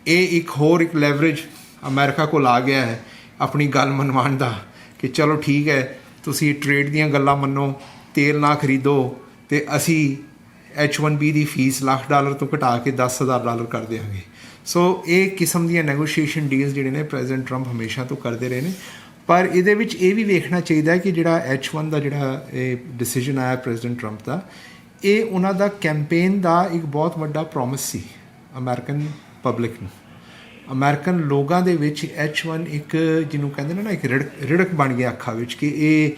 ਇਹ ਇੱਕ ਹੋਰ ਇੱਕ ਲੈਵਰੇਜ ਅਮਰੀਕਾ ਕੋਲ ਆ ਗਿਆ ਹੈ। ਆਪਣੀ ਗੱਲ ਮਨਵਾਉਣ ਦਾ ਕਿ ਚਲੋ ਠੀਕ ਹੈ ਤੁਸੀਂ ਟ੍ਰੇਡ ਦੀਆਂ ਗੱਲਾਂ ਮੰਨੋ। ਤੇਲ ਨਾ ਖਰੀਦੋ ਤੇ ਅਸੀਂ H1B ਦੀ ਫੀਸ ਲੱਖ ਡਾਲਰ ਤੋਂ ਘਟਾ ਕੇ 10000 ਡਾਲਰ ਕਰ ਦਿਆਂਗੇ। ਸੋ ਇਹ ਕਿਸਮ ਦੀਆਂ ਨੈਗੋਸ਼ੀਏਸ਼ਨ ਡੀਲਸ ਜਿਹੜੇ ਨੇ ਪ੍ਰੈਜ਼ੀਡੈਂਟ ਟਰੰਪ ਹਮੇਸ਼ਾ ਤੋਂ ਕਰਦੇ ਰਹੇ ਨੇ। ਪਰ ਇਹਦੇ ਵਿੱਚ ਇਹ ਵੀ ਵੇਖਣਾ ਚਾਹੀਦਾ ਹੈ ਕਿ ਜਿਹੜਾ H1 ਦਾ ਜਿਹੜਾ ਇਹ ਡਿਸੀਜਨ ਆਇਆ ਪ੍ਰੈਜ਼ੀਡੈਂਟ ਟਰੰਪ ਦਾ, ਇਹ ਉਹਨਾਂ ਦਾ ਕੈਂਪੇਨ ਦਾ ਇੱਕ ਬਹੁਤ ਵੱਡਾ ਪ੍ਰੋਮਿਸ ਸੀ ਅਮਰੀਕਨ ਪਬਲਿਕ ਨੂੰ। ਅਮਰੀਕਨ ਲੋਕਾਂ ਦੇ ਵਿੱਚ H1 ਇੱਕ ਜਿਹਨੂੰ ਕਹਿੰਦੇ ਨੇ ਨਾ ਇੱਕ ਰਿੜਕ ਰਿੜਕ ਬਣ ਗਿਆ ਅੱਖਾਂ ਵਿੱਚ ਕਿ ਇਹ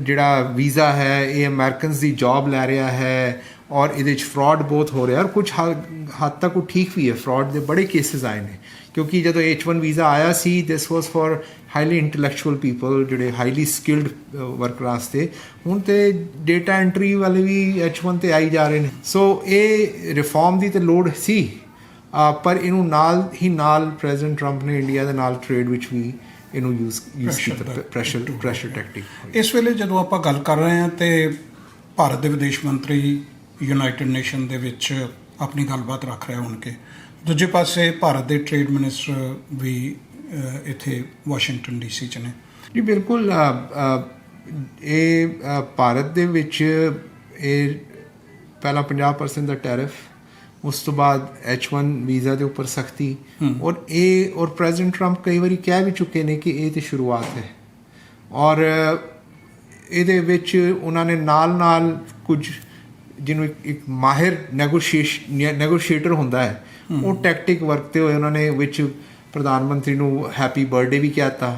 ਜਿਹੜਾ ਵੀਜ਼ਾ ਹੈ, ਇਹ ਅਮਰੀਕਨਸ ਦੀ ਜੌਬ ਲੈ ਰਿਹਾ ਹੈ ਔਰ ਇਹਦੇ 'ਚ ਫਰਾਡ ਬਹੁਤ ਹੋ ਰਿਹਾ ਔਰ ਕੁਝ ਹੱਦ ਤੱਕ ਉਹ ਠੀਕ ਵੀ ਹੈ ਫਰਾਡ ਦੇ ਬੜੇ ਕੇਸਿਸ ਆਏ ਨੇ। ਕਿਉਂਕਿ ਜਦੋਂ H1 ਵੀਜ਼ਾ ਆਇਆ ਸੀ this was for highly intellectual people ਜਿਹੜੇ ਹਾਈਲੀ ਸਕਿਲਡ ਵਰਕਰਸ ਤੇ। ਹੁਣ ਤੇ ਡੇਟਾ ਐਂਟਰੀ ਵਾਲੇ ਵੀ H1 ਤੇ ਆਈ ਜਾ ਰਹੇ ਨੇ। ਸੋ ਇਹ ਰਿਫਾਰਮ ਦੀ ਤੇ ਲੋੜ ਸੀ। ਪਰ ਇਹਨੂੰ ਨਾਲ, ਹੀ ਨਾਲ ਪ੍ਰੈਜ਼ੀਡੈਂਟ ਟਰੰਪ ਨੇ ਇੰਡੀਆ ਦੇ ਨਾਲ ਟ੍ਰੇਡ ਵਿੱਚ ਵੀ ਇਹਨੂੰ ਯੂਜ਼ ਯੂਜ਼ ਕੀਤਾ ਪ੍ਰੈਸ਼ਰ ਪ੍ਰੈਸ਼ਰ ਟੈਕਟਿਕ ਇਸ ਵੇਲੇ ਜਦੋਂ ਆਪਾਂ ਗੱਲ ਕਰ ਰਹੇ ਹਾਂ ਤੇ ਭਾਰਤ ਦੇ ਵਿਦੇਸ਼ ਮੰਤਰੀ ਯੂਨਾਈਟਿਡ ਨੇਸ਼ਨ ਦੇ ਵਿੱਚ ਆਪਣੀ ਗੱਲਬਾਤ ਰੱਖ ਰਿਹਾ ਹੋਣ ਕੇ ਦੂਜੇ ਪਾਸੇ ਭਾਰਤ ਦੇ ਟ੍ਰੇਡ ਮਿਨਿਸਟਰ ਵੀ ਇੱਥੇ ਵਾਸ਼ਿੰਗਟਨ ਡੀਸੀ ਚ ਨੇ। ਜੀ ਬਿਲਕੁਲ ਇਹ ਭਾਰਤ ਦੇ ਵਿੱਚ ਇਹ ਪਹਿਲਾਂ 50% ਦਾ ਟੈਰਿਫ ਉਸ ਤੋਂ ਬਾਅਦ H1 ਵੀਜ਼ਾ ਦੇ ਉੱਪਰ ਸਖਤੀ ਔਰ ਇਹ ਔਰ ਪ੍ਰੈਜ਼ੀਡੈਂਟ ਟਰੰਪ ਕਈ ਵਾਰੀ ਕਹਿ ਵੀ ਚੁੱਕੇ ਨੇ ਕਿ ਇਹ ਤੇ ਸ਼ੁਰੂਆਤ ਹੈ ਔਰ ਇਹਦੇ ਵਿੱਚ ਉਹਨਾਂ ਨੇ ਨਾਲ-ਨਾਲ ਕੁਝ ਜਿਹਨੂੰ ਇੱਕ ਮਾਹਿਰ ਨੈਗੋਸ਼ੀਏਸ਼ਨ ਨੈਗੋਸ਼ੀਏਟਰ ਹੁੰਦਾ ਹੈ ਉਹ ਟੈਕਟਿਕ ਵਰਤਦੇ ਹੋਏ ਉਹਨਾਂ ਨੇ ਵਿੱਚ ਪ੍ਰਧਾਨ ਮੰਤਰੀ ਨੂੰ ਹੈਪੀ ਬਰਥਡੇ ਵੀ ਕਹਿਤਾ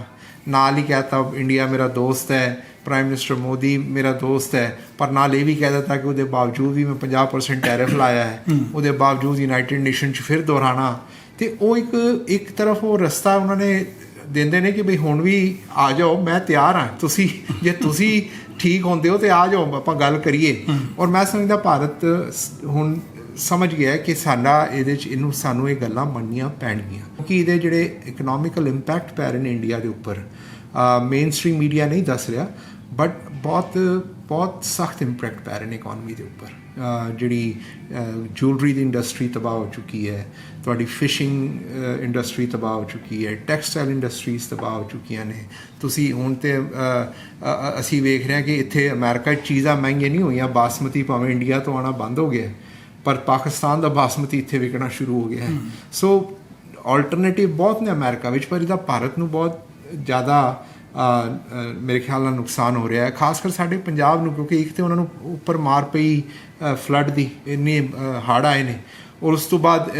ਨਾਲ ਹੀ ਕਹਿਤਾ ਇੰਡੀਆ ਮੇਰਾ ਦੋਸਤ ਹੈ ਪ੍ਰਾਈਮ ਮਿਨਿਸਟਰ ਮੋਦੀ ਮੇਰਾ ਦੋਸਤ ਹੈ ਪਰ ਨਾਲ ਇਹ ਵੀ ਕਹਿ ਦਿੱਤਾ ਕਿ ਉਹਦੇ ਬਾਵਜੂਦ ਵੀ ਮੈਂ 50% ਟੈਰਿਫ ਲਾਇਆ ਹੈ ਉਹਦੇ ਬਾਵਜੂਦ ਯੂਨਾਈਟਿਡ ਨੇਸ਼ਨ 'ਚ ਫਿਰ ਦੁਹਰਾਣਾ। ਤੇ ਉਹ ਇੱਕ ਇੱਕ ਤਰਫ ਉਹ ਰਸਤਾ ਉਹਨਾਂ ਨੇ ਦਿੰਦੇ ਨੇ ਕਿ ਭਈ ਹੁਣ ਵੀ ਆ ਜਾਓ ਮੈਂ ਤਿਆਰ ਹਾਂ। ਤੁਸੀਂ ਜੇ ਤੁਸੀਂ ਠੀਕ ਹੁੰਦੇ ਹੋ ਤੇ ਆ ਜਾਓ ਆਪਾਂ ਗੱਲ ਕਰੀਏ। ਔਰ ਮੈਂ ਸਮਝਦਾ ਭਾਰਤ ਹੁਣ ਸਮਝ ਗਿਆ ਕਿ ਸਾਡਾ ਇਹਦੇ ਚ ਇਹਨੂੰ ਸਾਨੂੰ ਇਹ ਗੱਲਾਂ ਮੰਨਣੀਆਂ ਪੈਣਗੀਆਂ। ਕਿਉਂਕਿ ਇਹਦੇ ਜਿਹੜੇ ਇਕਨੋਮਿਕਲ ਇੰਪੈਕਟ ਪੈ ਰਹੇ ਨੇ ਇੰਡੀਆ ਦੇ ਉੱਪਰ ਮੇਨ ਸਟ੍ਰੀਮ ਮੀਡੀਆ ਨਹੀਂ ਦੱਸ ਰਿਹਾ। ਬਟ ਬਹੁਤ ਬਹੁਤ ਸਖਤ ਇੰਪੈਕਟ ਪੈ ਰਹੇ ਨੇ ਇਕਨੋਮੀ ਦੇ ਉੱਪਰ ਜਿਹੜੀ ਜੁਐਲਰੀ ਦੀ ਇੰਡਸਟਰੀ ਤਬਾਹ ਹੋ ਚੁੱਕੀ ਹੈ ਤੁਹਾਡੀ ਫਿਸ਼ਿੰਗ ਇੰਡਸਟਰੀ ਤਬਾਹ ਹੋ ਚੁੱਕੀ ਹੈ ਟੈਕਸਟਾਈਲ ਇੰਡਸਟਰੀਜ਼ ਤਬਾਹ ਹੋ ਚੁੱਕੀਆਂ ਨੇ ਤੁਸੀਂ ਹੁਣ ਤੇ ਅਸੀਂ ਵੇਖ ਰਹੇ ਹਾਂ ਕਿ ਇੱਥੇ ਅਮਰੀਕਾ ਚੀਜ਼ਾਂ ਮਹਿੰਗੀਆਂ ਨਹੀਂ ਹੋਈਆਂ ਬਾਸਮਤੀ ਭਾਵੇਂ ਇੰਡੀਆ ਤੋਂ ਆਣਾ ਬੰਦ ਹੋ ਗਿਆ ਪਰ ਪਾਕਿਸਤਾਨ ਦਾ ਬਾਸਮਤੀ ਇੱਥੇ ਵਿਕਣਾ ਸ਼ੁਰੂ ਹੋ ਗਿਆ ਹੈ ਸੋ ਆਲਟਰਨੇਟਿਵ ਬਹੁਤ ਨੇ ਅਮਰੀਕਾ ਵਿੱਚ ਪਰ ਇਹਦਾ ਭਾਰਤ ਨੂੰ ਬਹੁਤ ਜ਼ਿਆਦਾ ਮੇਰੇ ਖਿਆਲ ਨਾਲ ਨੁਕਸਾਨ ਹੋ ਰਿਹਾ ਹੈ। ਖਾਸ ਕਰ ਸਾਡੇ ਪੰਜਾਬ ਨੂੰ, ਕਿਉਂਕਿ ਇੱਕ ਤੇ ਉਹਨਾਂ ਨੂੰ ਉੱਪਰ ਮਾਰ ਪਈ ਫਲੱਡ ਦੀ, ਇੰਨੇ ਹੜ੍ਹ ਆਏ ਨੇ। ਔਰ ਉਸ ਤੋਂ ਬਾਅਦ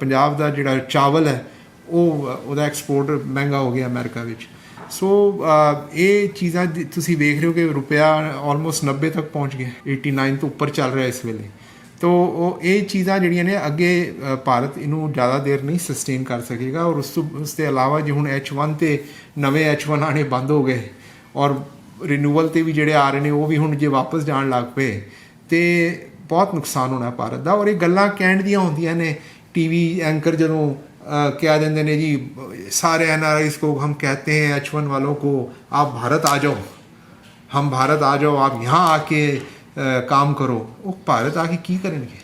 ਪੰਜਾਬ ਦਾ ਜਿਹੜਾ ਚਾਵਲ ਹੈ, ਉਹ ਉਹਦਾ ਐਕਸਪੋਰਟ ਮਹਿੰਗਾ ਹੋ ਗਿਆ ਅਮਰੀਕਾ ਵਿੱਚ। ਸੋ ਇਹ ਚੀਜ਼ਾਂ ਤੁਸੀਂ ਵੇਖ ਰਹੇ ਹੋ ਕਿ ਰੁਪਿਆ ਆਲਮੋਸਟ 90 ਤੱਕ ਪਹੁੰਚ ਗਿਆ। 89 ਤੋਂ ਉੱਪਰ ਚੱਲ ਰਿਹਾ ਇਸ ਵੇਲੇ। ਤੋ ਉਹ ਇਹ ਚੀਜ਼ਾਂ ਜਿਹੜੀਆਂ ਨੇ ਅੱਗੇ ਅ, ਭਾਰਤ ਇਹਨੂੰ ਜ਼ਿਆਦਾ ਦੇਰ ਨਹੀਂ ਸਸਟੇਨ ਕਰ ਸਕੇਗਾ ਔਰ ਉਸ ਤੋਂ ਉਸ ਦੇ ਇਲਾਵਾ ਜੇ ਹੁਣ H1 ਤੇ ਨਵੇਂ H1 ਆਣੇ ਬੰਦ ਹੋ ਗਏ ਔਰ ਰਿਨਿਊਅਲ ਤੇ ਵੀ ਜਿਹੜੇ ਆ ਰਹੇ ਨੇ ਉਹ ਵੀ ਹੁਣ ਜੇ ਵਾਪਸ ਜਾਣ ਲੱਗ ਪਏ ਤੇ ਬਹੁਤ ਨੁਕਸਾਨ ਹੋਣਾ ਭਾਰਤ ਦਾ ਔਰ ਇਹ ਗੱਲਾਂ ਕਹਿਣ ਦੀਆਂ ਹੁੰਦੀਆਂ ਨੇ ਟੀਵੀ ਐਂਕਰ ਜਦੋਂ अ, क्या देंगे ने जी सारे एनआरआईज को हम कहते हैं एच वन वालों को आप भारत आ जाओ हम भारत आ जाओ आप यहाँ आके अ, काम करो ਉਹ ਭਾਰਤ ਆ ਕੇ ਕੀ ਕਰਨਗੇ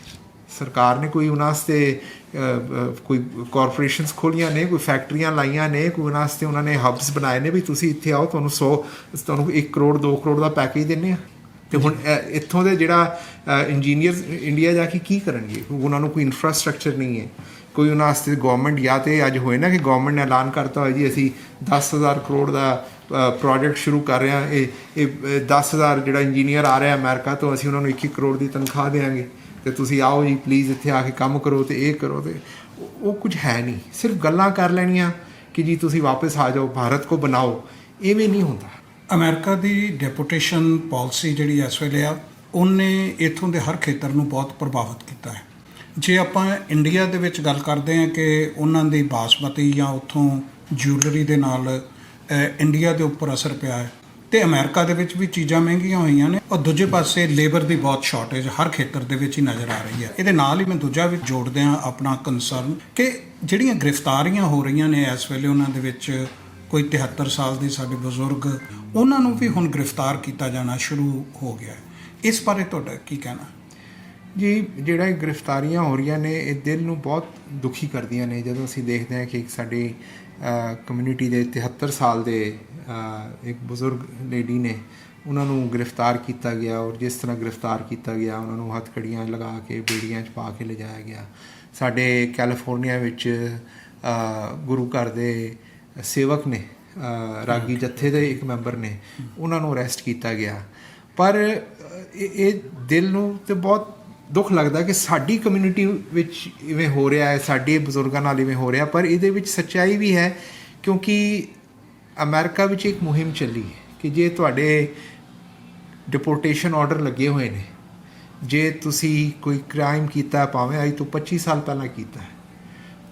ਸਰਕਾਰ ਨੇ ਕੋਈ ਉਹਨਾਂ ਵਾਸਤੇ ਅ, ਅ, ਕੋਈ ਕਾਰਪੋਰੇਸ਼ਨਸ ਖੋਲੀਆਂ ਨੇ ਕੋਈ ਫੈਕਟਰੀਆਂ ਲਾਈਆਂ ਨੇ ਕੋਈ ਉਹਨਾਂ ਵਾਸਤੇ ਉਹਨਾਂ ਨੇ ਹਬਸ ਬਣਾਏ ਨੇ ਵੀ ਤੁਸੀਂ ਇੱਥੇ ਆਓ ਤੁਹਾਨੂੰ 100 ਤੁਹਾਨੂੰ 1 ਕਰੋੜ 2 ਕਰੋੜ ਦਾ ਪੈਕੇਜ ਦਿੰਨੇ ਆ ਤੇ ਹੁਣ ਇਹ- ਇੱਥੋਂ ਦੇ ਜਿਹੜਾ ਇੰਜੀਨੀਅਰਸ ਇੰਡੀਆ ਜਾ ਕੇ ਕੀ ਕਰਨਗੇ ਉਹਨਾਂ ਨੂੰ ਕੋਈ ਇਨਫਰਾਸਟ੍ਰਕਚਰ ਨਹੀਂ ਹੈ ਕੋਈ ਉਹਨਾਂ ਵਾਸਤੇ ਗਵਰਨਮੈਂਟ ਜਾਂ ਤੇ ਅੱਜ ਹੋਏ ਨਾ ਕਿ ਗਵਰਨਮੈਂਟ ਨੇ ਐਲਾਨ ਕਰਤਾ ਹੋਇਆ ਜੀ ਅਸੀਂ 10000 ਕਰੋੜ ਦਾ ਪ੍ਰੋਜੈਕਟ ਸ਼ੁਰੂ ਕਰ ਰਿਹਾ ਇਹ ਇਹ ਅ, 10000 ਜਿਹੜਾ ਇੰਜੀਨੀਅਰ ਆ ਰਿਹਾ ਅਮਰੀਕਾ ਤੋਂ ਅਸੀਂ ਉਹਨਾਂ ਨੂੰ 21 ਕਰੋੜ ਦੀ ਤਨਖਾਹ ਦੇਵਾਂਗੇ ਤੇ ਤੁਸੀਂ ਆਓ ਜੀ ਪਲੀਜ਼ ਇੱਥੇ ਆ ਕੇ ਕੰਮ ਕਰੋ ਤੇ ਇਹ ਕਰੋ ਤੇ ਉਹ- ਕੁਝ ਹੈ ਨਹੀਂ। ਸਿਰਫ ਗੱਲਾਂ ਕਰ ਲੈਣੀਆਂ ਕਿ ਜੀ ਤੁਸੀਂ ਵਾਪਸ ਆ ਜਾਓ ਭਾਰਤ ਕੋ ਬਣਾਓ। ਐਵੇਂ ਨਹੀਂ ਹੁੰਦਾ। ਅਮਰੀਕਾ ਦੀ ਡੈਪੂਟੇਸ਼ਨ ਪਾਲਿਸੀ ਜਿਹੜੀ ਇਸ ਵੇਲੇ ਆ ਉਹਨੇ ਇਥੋਂ ਦੇ ਹਰ ਖੇਤਰ ਨੂੰ ਬਹੁਤ ਪ੍ਰਭਾਵਿਤ ਕੀਤਾ ਹੈ। ਜੇ ਆਪਾਂ ਇੰਡੀਆ ਦੇ ਵਿੱਚ ਗੱਲ ਕਰਦੇ ਹਾਂ ਕਿ ਉਹਨਾਂ ਦੀ ਬਾਸਮਤੀ ਜਾਂ ਉੱਥੋਂ ਜੁਐਲਰੀ ਦੇ ਨਾਲ ਇੰਡੀਆ ਦੇ ਉੱਪਰ ਅਸਰ ਪਿਆ ਹੈ ਤੇ ਅਮਰੀਕਾ ਦੇ ਵਿੱਚ ਵੀ ਚੀਜ਼ਾਂ ਮਹਿੰਗੀਆਂ ਹੋਈਆਂ ਨੇ ਔਰ ਦੂਜੇ ਪਾਸੇ ਲੇਬਰ ਦੀ ਬਹੁਤ ਸ਼ਾਰਟੇਜ ਹਰ ਖੇਤਰ ਦੇ ਵਿੱਚ ਹੀ ਨਜ਼ਰ ਆ ਰਹੀ ਹੈ। ਇਹਦੇ ਨਾਲ ਹੀ ਮੈਂ ਦੂਜਾ ਵੀ ਜੋੜਦੇ ਹਾਂ ਆਪਣਾ ਕੰਸਰਨ ਕਿ ਜਿਹੜੀਆਂ ਗ੍ਰਿਫਤਾਰੀਆਂ ਹੋ ਰਹੀਆਂ ਨੇ ਇਸ ਵੇਲੇ ਉਹਨਾਂ ਦੇ ਵਿੱਚ ਕੋਈ 73 ਸਾਲ ਦੇ ਸਾਡੇ ਬਜ਼ੁਰਗ, ਉਹਨਾਂ ਨੂੰ ਵੀ ਹੁਣ ਗ੍ਰਿਫਤਾਰ ਕੀਤਾ ਜਾਣਾ ਸ਼ੁਰੂ ਹੋ ਗਿਆ ਇਸ ਬਾਰੇ ਤੁਹਾਡਾ ਕੀ ਕਹਿਣਾ? ਜੀ ਜਿਹੜਾ ਇਹ ਗ੍ਰਿਫਤਾਰੀਆਂ ਹੋ ਰਹੀਆਂ ਨੇ ਇਹ ਦਿਲ ਨੂੰ ਬਹੁਤ ਦੁਖੀ ਕਰਦੀਆਂ ਨੇ। ਜਦੋਂ ਅਸੀਂ ਦੇਖਦੇ ਹਾਂ ਕਿ ਇੱਕ ਸਾਡੀ ਕਮਿਊਨਿਟੀ ਦੇ 73 ਸਾਲ ਦੇ ਇੱਕ ਬਜ਼ੁਰਗ ਲੇਡੀ ਨੇ ਉਹਨਾਂ ਨੂੰ ਗ੍ਰਿਫਤਾਰ ਕੀਤਾ ਗਿਆ ਔਰ ਜਿਸ ਤਰ੍ਹਾਂ ਗ੍ਰਿਫਤਾਰ ਕੀਤਾ ਗਿਆ ਉਹਨਾਂ ਨੂੰ ਹੱਥਕੜੀਆਂ ਲਗਾ ਕੇ ਬੇੜੀਆਂ 'ਚ ਪਾ ਕੇ ਲਿਜਾਇਆ ਗਿਆ। ਸਾਡੇ ਕੈਲੀਫੋਰਨੀਆ ਵਿੱਚ ਗੁਰੂ ਘਰ ਦੇ ਸੇਵਕ ਨੇ ਰਾਗੀ ਜੱਥੇ ਦੇ ਇੱਕ ਮੈਂਬਰ ਨੇ ਉਹਨਾਂ ਨੂੰ ਅਰੈਸਟ ਕੀਤਾ ਗਿਆ। ਪਰ ਇਹ ਦਿਲ ਨੂੰ ਤੇ ਬਹੁਤ ਦੁੱਖ ਲੱਗਦਾ ਕਿ ਸਾਡੀ ਕਮਿਊਨਿਟੀ ਵਿੱਚ ਇਵੇਂ ਹੋ ਰਿਹਾ ਹੈ, ਸਾਡੇ ਬਜ਼ੁਰਗਾਂ ਨਾਲ ਇਵੇਂ ਹੋ ਰਿਹਾ ਪਰ ਇਹਦੇ ਵਿੱਚ ਸੱਚਾਈ ਵੀ ਹੈ ਕਿਉਂਕਿ ਅਮਰੀਕਾ ਵਿੱਚ ਇੱਕ ਮੁਹਿੰਮ ਚੱਲੀ ਹੈ ਕਿ ਜੇ ਤੁਹਾਡੇ ਡਿਪੋਰਟੇਸ਼ਨ ਆਰਡਰ ਲੱਗੇ ਹੋਏ ਨੇ, ਜੇ ਤੁਸੀਂ ਕੋਈ ਕ੍ਰਾਈਮ ਕੀਤਾ, ਭਾਵੇਂ ਅੱਜ ਤੋਂ 25 ਸਾਲ ਪਹਿਲਾਂ ਕੀਤਾ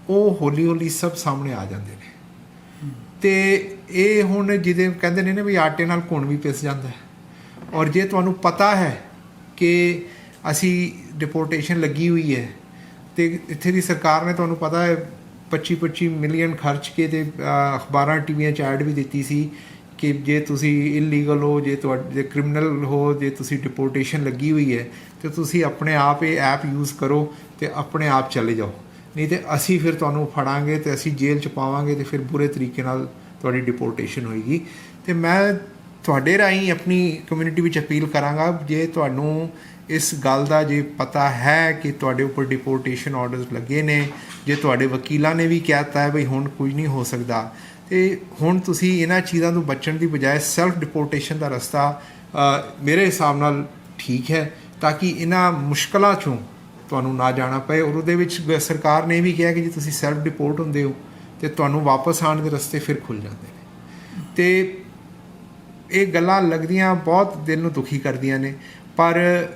ਉਹ ਹੌਲੀ ਹੌਲੀ ਸਭ ਸਾਹਮਣੇ ਆ ਜਾਂਦੇ ਨੇ। ਤੇ ਇਹ ਹੁਣ ਜਿਹਦੇ ਕਹਿੰਦੇ ਨੇ ਨਾ ਵੀ ਆਟੇ ਨਾਲ ਘੁਣ ਵੀ ਪਿਸ ਜਾਂਦਾ ਔਰ ਜੇ ਤੁਹਾਨੂੰ ਪਤਾ ਹੈ ਕਿ ਅਸੀਂ ਡਿਪੋਰਟੇਸ਼ਨ ਲੱਗੀ ਹੋਈ ਹੈ ਤੇ ਇੱਥੇ ਦੀ ਸਰਕਾਰ ਨੇ ਤੁਹਾਨੂੰ ਪਤਾ ਹੈ 25 25 ਮਿਲੀਅਨ ਖਰਚ ਕੇ ਤੇ ਅਖਬਾਰਾਂ, ਟੀਵੀਆਂ 'ਚ ਐਡ ਵੀ ਦਿੱਤੀ ਸੀ ਕਿ ਜੇ ਤੁਸੀਂ ਇਲੀਗਲ ਹੋ, ਜੇ ਤੁਹਾਡੇ ਕ੍ਰਿਮੀਨਲ ਹੋ, ਜੇ ਤੁਸੀਂ ਡਿਪੋਰਟੇਸ਼ਨ ਲੱਗੀ ਹੋਈ ਹੈ, ਤੇ ਤੁਸੀਂ ਆਪਣੇ ਆਪ ਇਹ ਐਪ ਯੂਜ਼ ਕਰੋ ਤੇ ਆਪਣੇ ਆਪ ਚਲੇ ਜਾਓ। ਨਹੀਂ ਤੇ ਅਸੀਂ ਫਿਰ ਤੁਹਾਨੂੰ ਫੜਾਂਗੇ ਤੇ ਅਸੀਂ ਜੇਲ੍ਹ ਚ ਪਾਵਾਂਗੇ ਤੇ ਫਿਰ ਬੁਰੇ ਤਰੀਕੇ ਨਾਲ ਤੁਹਾਡੀ ਡਿਪੋਰਟੇਸ਼ਨ ਹੋਏਗੀ। ਤੇ ਮੈਂ ਤੁਹਾਡੇ ਰਾਹੀਂ ਆਪਣੀ ਕਮਿਊਨਿਟੀ ਵਿੱਚ ਅਪੀਲ ਕਰਾਂਗਾ, ਜੇ ਤੁਹਾਨੂੰ ਇਸ ਗੱਲ ਦਾ ਜੇ ਪਤਾ ਹੈ ਕਿ ਤੁਹਾਡੇ ਉੱਪਰ ਡਿਪੋਰਟੇਸ਼ਨ ਆਰਡਰਸ ਲੱਗੇ ਨੇ, ਜੇ ਤੁਹਾਡੇ ਵਕੀਲਾਂ ਨੇ ਵੀ ਕਹਿਤਾ ਹੈ ਬਈ ਹੁਣ ਕੁਝ ਨਹੀਂ ਹੋ ਸਕਦਾ। ਤੇ ਹੁਣ ਤੁਸੀਂ ਇਹਨਾਂ ਚੀਜ਼ਾਂ ਤੋਂ ਬਚਣ ਦੀ ਬਜਾਏ ਸੈਲਫ ਡਿਪੋਰਟੇਸ਼ਨ ਦਾ ਰਸਤਾ ਮੇਰੇ ਹਿਸਾਬ ਨਾਲ ਠੀਕ ਹੈ, ਤਾਂ ਕਿ ਇਹਨਾਂ ਮੁਸ਼ਕਲਾਂ ਚੋਂ ਤੁਹਾਨੂੰ ਨਾ ਜਾਣਾ ਪਏ। ਔਰ ਉਹਦੇ ਵਿੱਚ ਗ- ਸਰਕਾਰ ਨੇ ਇਹ ਵੀ ਕਿਹਾ ਕਿ ਜੇ ਤੁਸੀਂ ਸੈਲਫ ਡਿਪੋਰਟ ਹੁੰਦੇ ਹੋ, ਤੇ ਤੁਹਾਨੂੰ ਵਾਪਸ ਆਉਣ ਦੇ ਰਸਤੇ ਫਿਰ ਖੁੱਲ ਜਾਂਦੇ ਨੇ। ਤੇ ਇਹ ਗੱਲਾਂ ਲੱਗਦੀਆਂ, ਬਹੁਤ ਦਿਲ ਨੂੰ ਦੁਖੀ ਕਰਦੀਆਂ ਨੇ। ਪਰ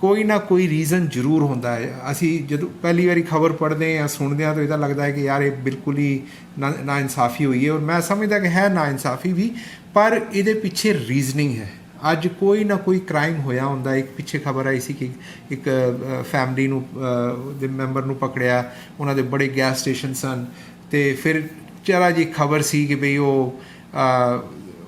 ਕੋਈ ਨਾ ਕੋਈ ਰੀਜ਼ਨ ਜ਼ਰੂਰ ਹੁੰਦਾ ਹੈ। ਅਸੀਂ ਜਦੋਂ ਪਹਿਲੀ ਵਾਰੀ ਖਬਰ ਪੜ੍ਹਦੇ ਹਾਂ ਸੁਣਦੇ ਹਾਂ ਤਾਂ ਇਹਦਾ ਲੱਗਦਾ ਹੈ ਕਿ ਯਾਰ ਇਹ ਬਿਲਕੁਲ ਹੀ ਨਾ ਇਨਸਾਫੀ ਹੋਈ ਹੈ। ਔਰ ਮੈਂ ਸਮਝਦਾ ਕਿ ਹੈ ਨਾ ਇਨਸਾਫੀ ਵੀ, ਪਰ ਇਹਦੇ ਪਿੱਛੇ ਰੀਜ਼ਨਿੰਗ ਹੈ। ਅੱਜ ਕੋਈ ਨਾ ਕੋਈ ਕ੍ਰਾਈਮ ਹੋਇਆ ਹੁੰਦਾ। ਇੱਕ ਪਿੱਛੇ ਖਬਰ ਆਈ ਸੀ ਕਿ ਇੱਕ ਫੈਮਿਲੀ ਨੂੰ ਦੇ ਮੈਂਬਰ ਨੂੰ ਪਕੜਿਆ। ਉਹਨਾਂ ਦੇ ਬੜੇ ਗੈਸ ਸਟੇਸ਼ਨ ਸਨ। ਤੇ ਫਿਰ ਚਲਾ ਜੀ ਖਬਰ ਸੀ ਕਿ ਭਈ ਉਹ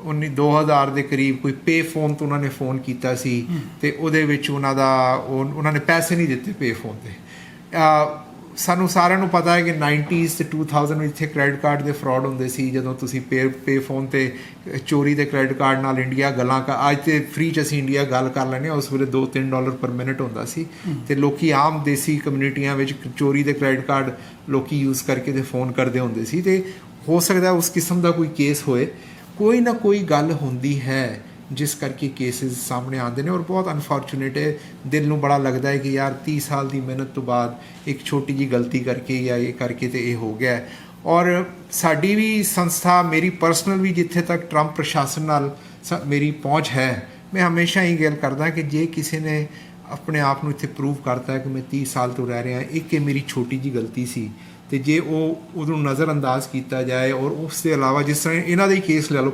19 2000 ਦੇ ਕਰੀਬ ਕੋਈ ਪੇ ਫੋਨ ਤੋਂ ਉਹਨਾਂ ਨੇ ਫੋਨ ਕੀਤਾ ਸੀ ਤੇ ਉਹਦੇ ਵਿੱਚ ਉਹਨਾਂ ਦਾ ਉਹ- ਉਹਨਾਂ ਨੇ ਪੈਸੇ ਨਹੀਂ ਦਿੱਤੇ ਪੇ ਫੋਨ ਤੇ ਸਾਨੂੰ ਸਾਰਿਆਂ ਨੂੰ ਪਤਾ ਹੈ ਕਿ 90s ਤੇ 2000 ਵਿੱਚ ਇੱਥੇ ਕ੍ਰੈਡਿਟ ਕਾਰਡ ਦੇ ਫਰਾਡ ਹੁੰਦੇ ਸੀ ਜਦੋਂ ਤੁਸੀਂ ਪੇ ਪੇ ਫੋਨ ਤੇ ਚੋਰੀ ਦੇ ਕ੍ਰੈਡਿਟ ਕਾਰਡ ਨਾਲ ਇੰਡੀਆ ਗੱਲਾਂ ਕਰ ਅੱਜ ਤੇ ਫ੍ਰੀ ਚ ਅਸੀਂ ਇੰਡੀਆ ਗੱਲ ਕਰ ਲੈਂਦੇ ਹਾਂ ਉਸ ਵੇਲੇ 2-3 ਡਾਲਰ ਪਰ ਮਿੰਟ ਹੁੰਦਾ ਸੀ। ਤੇ ਲੋਕੀ ਆਮ ਦੇਸੀ ਕਮਿਊਨਿਟੀਆਂ ਵਿੱਚ ਚੋਰੀ ਦੇ ਕ੍ਰੈਡਿਟ ਕਾਰਡ ਲੋਕੀ ਯੂਜ਼ ਕਰਕੇ ਤੇ ਫੋਨ ਕਰਦੇ ਹੁੰਦੇ ਸੀ ਤੇ ਹੋ ਸਕਦਾ ਉਸ ਕਿਸਮ ਦਾ ਕੋਈ ਕੇਸ ਹੋਏ। ਕੋਈ ਨਾ ਕੋਈ ਗੱਲ ਹੁੰਦੀ ਹੈ, ਜਿਸ ਕਰਕੇ ਕੇਸਿਸ ਸਾਹਮਣੇ ਆਉਂਦੇ ਨੇ ਔਰ ਬਹੁਤ ਅਨਫੋਰਚੂਨੇਟ ਹੈ। ਦਿਲ ਨੂੰ ਬੜਾ ਲੱਗਦਾ ਹੈ ਕਿ ਯਾਰ 30 ਸਾਲ ਦੀ ਮਿਹਨਤ ਤੋਂ ਬਾਅਦ ਇੱਕ ਛੋਟੀ ਜੀ ਗਲਤੀ ਕਰਕੇ ਜਾਂ ਇਹ ਕਰਕੇ ਤੇ ਇਹ ਹੋ ਗਿਆ ਔਰ ਸਾਡੀ ਵੀ ਸੰਸਥਾ ਮੇਰੀ ਪਰਸਨਲ ਵੀ ਜਿੱਥੇ ਤੱਕ ਟਰੰਪ ਪ੍ਰਸ਼ਾਸਨ ਨਾਲ ਸ- ਮੇਰੀ ਪਹੁੰਚ ਹੈ, ਮੈਂ ਹਮੇਸ਼ਾ ਹੀ ਗੱਲ ਕਰਦਾ ਕਿ ਜੇ ਕਿਸੇ ਨੇ ਆਪਣੇ ਆਪ ਨੂੰ ਇੱਥੇ ਪ੍ਰੂਵ ਕਰਤਾ ਕਿ ਮੈਂ 30 ਸਾਲ ਤੋਂ ਰਹਿ ਰਿਹਾ, ਇੱਕ ਇਹ ਮੇਰੀ ਛੋਟੀ ਜੀ ਗਲਤੀ ਸੀ। ਤੇ ਜੇ ਉਹ ਉਹਨੂੰ ਨਜ਼ਰਅੰਦਾਜ਼ ਕੀਤਾ ਜਾਏ ਔਰ ਉਸ ਦੇ ਇਲਾਵਾ ਜਿਸ ਤਰ੍ਹਾਂ ਇਹਨਾਂ ਦਾ ਹੀ ਕੇਸ ਲੈ ਲਓ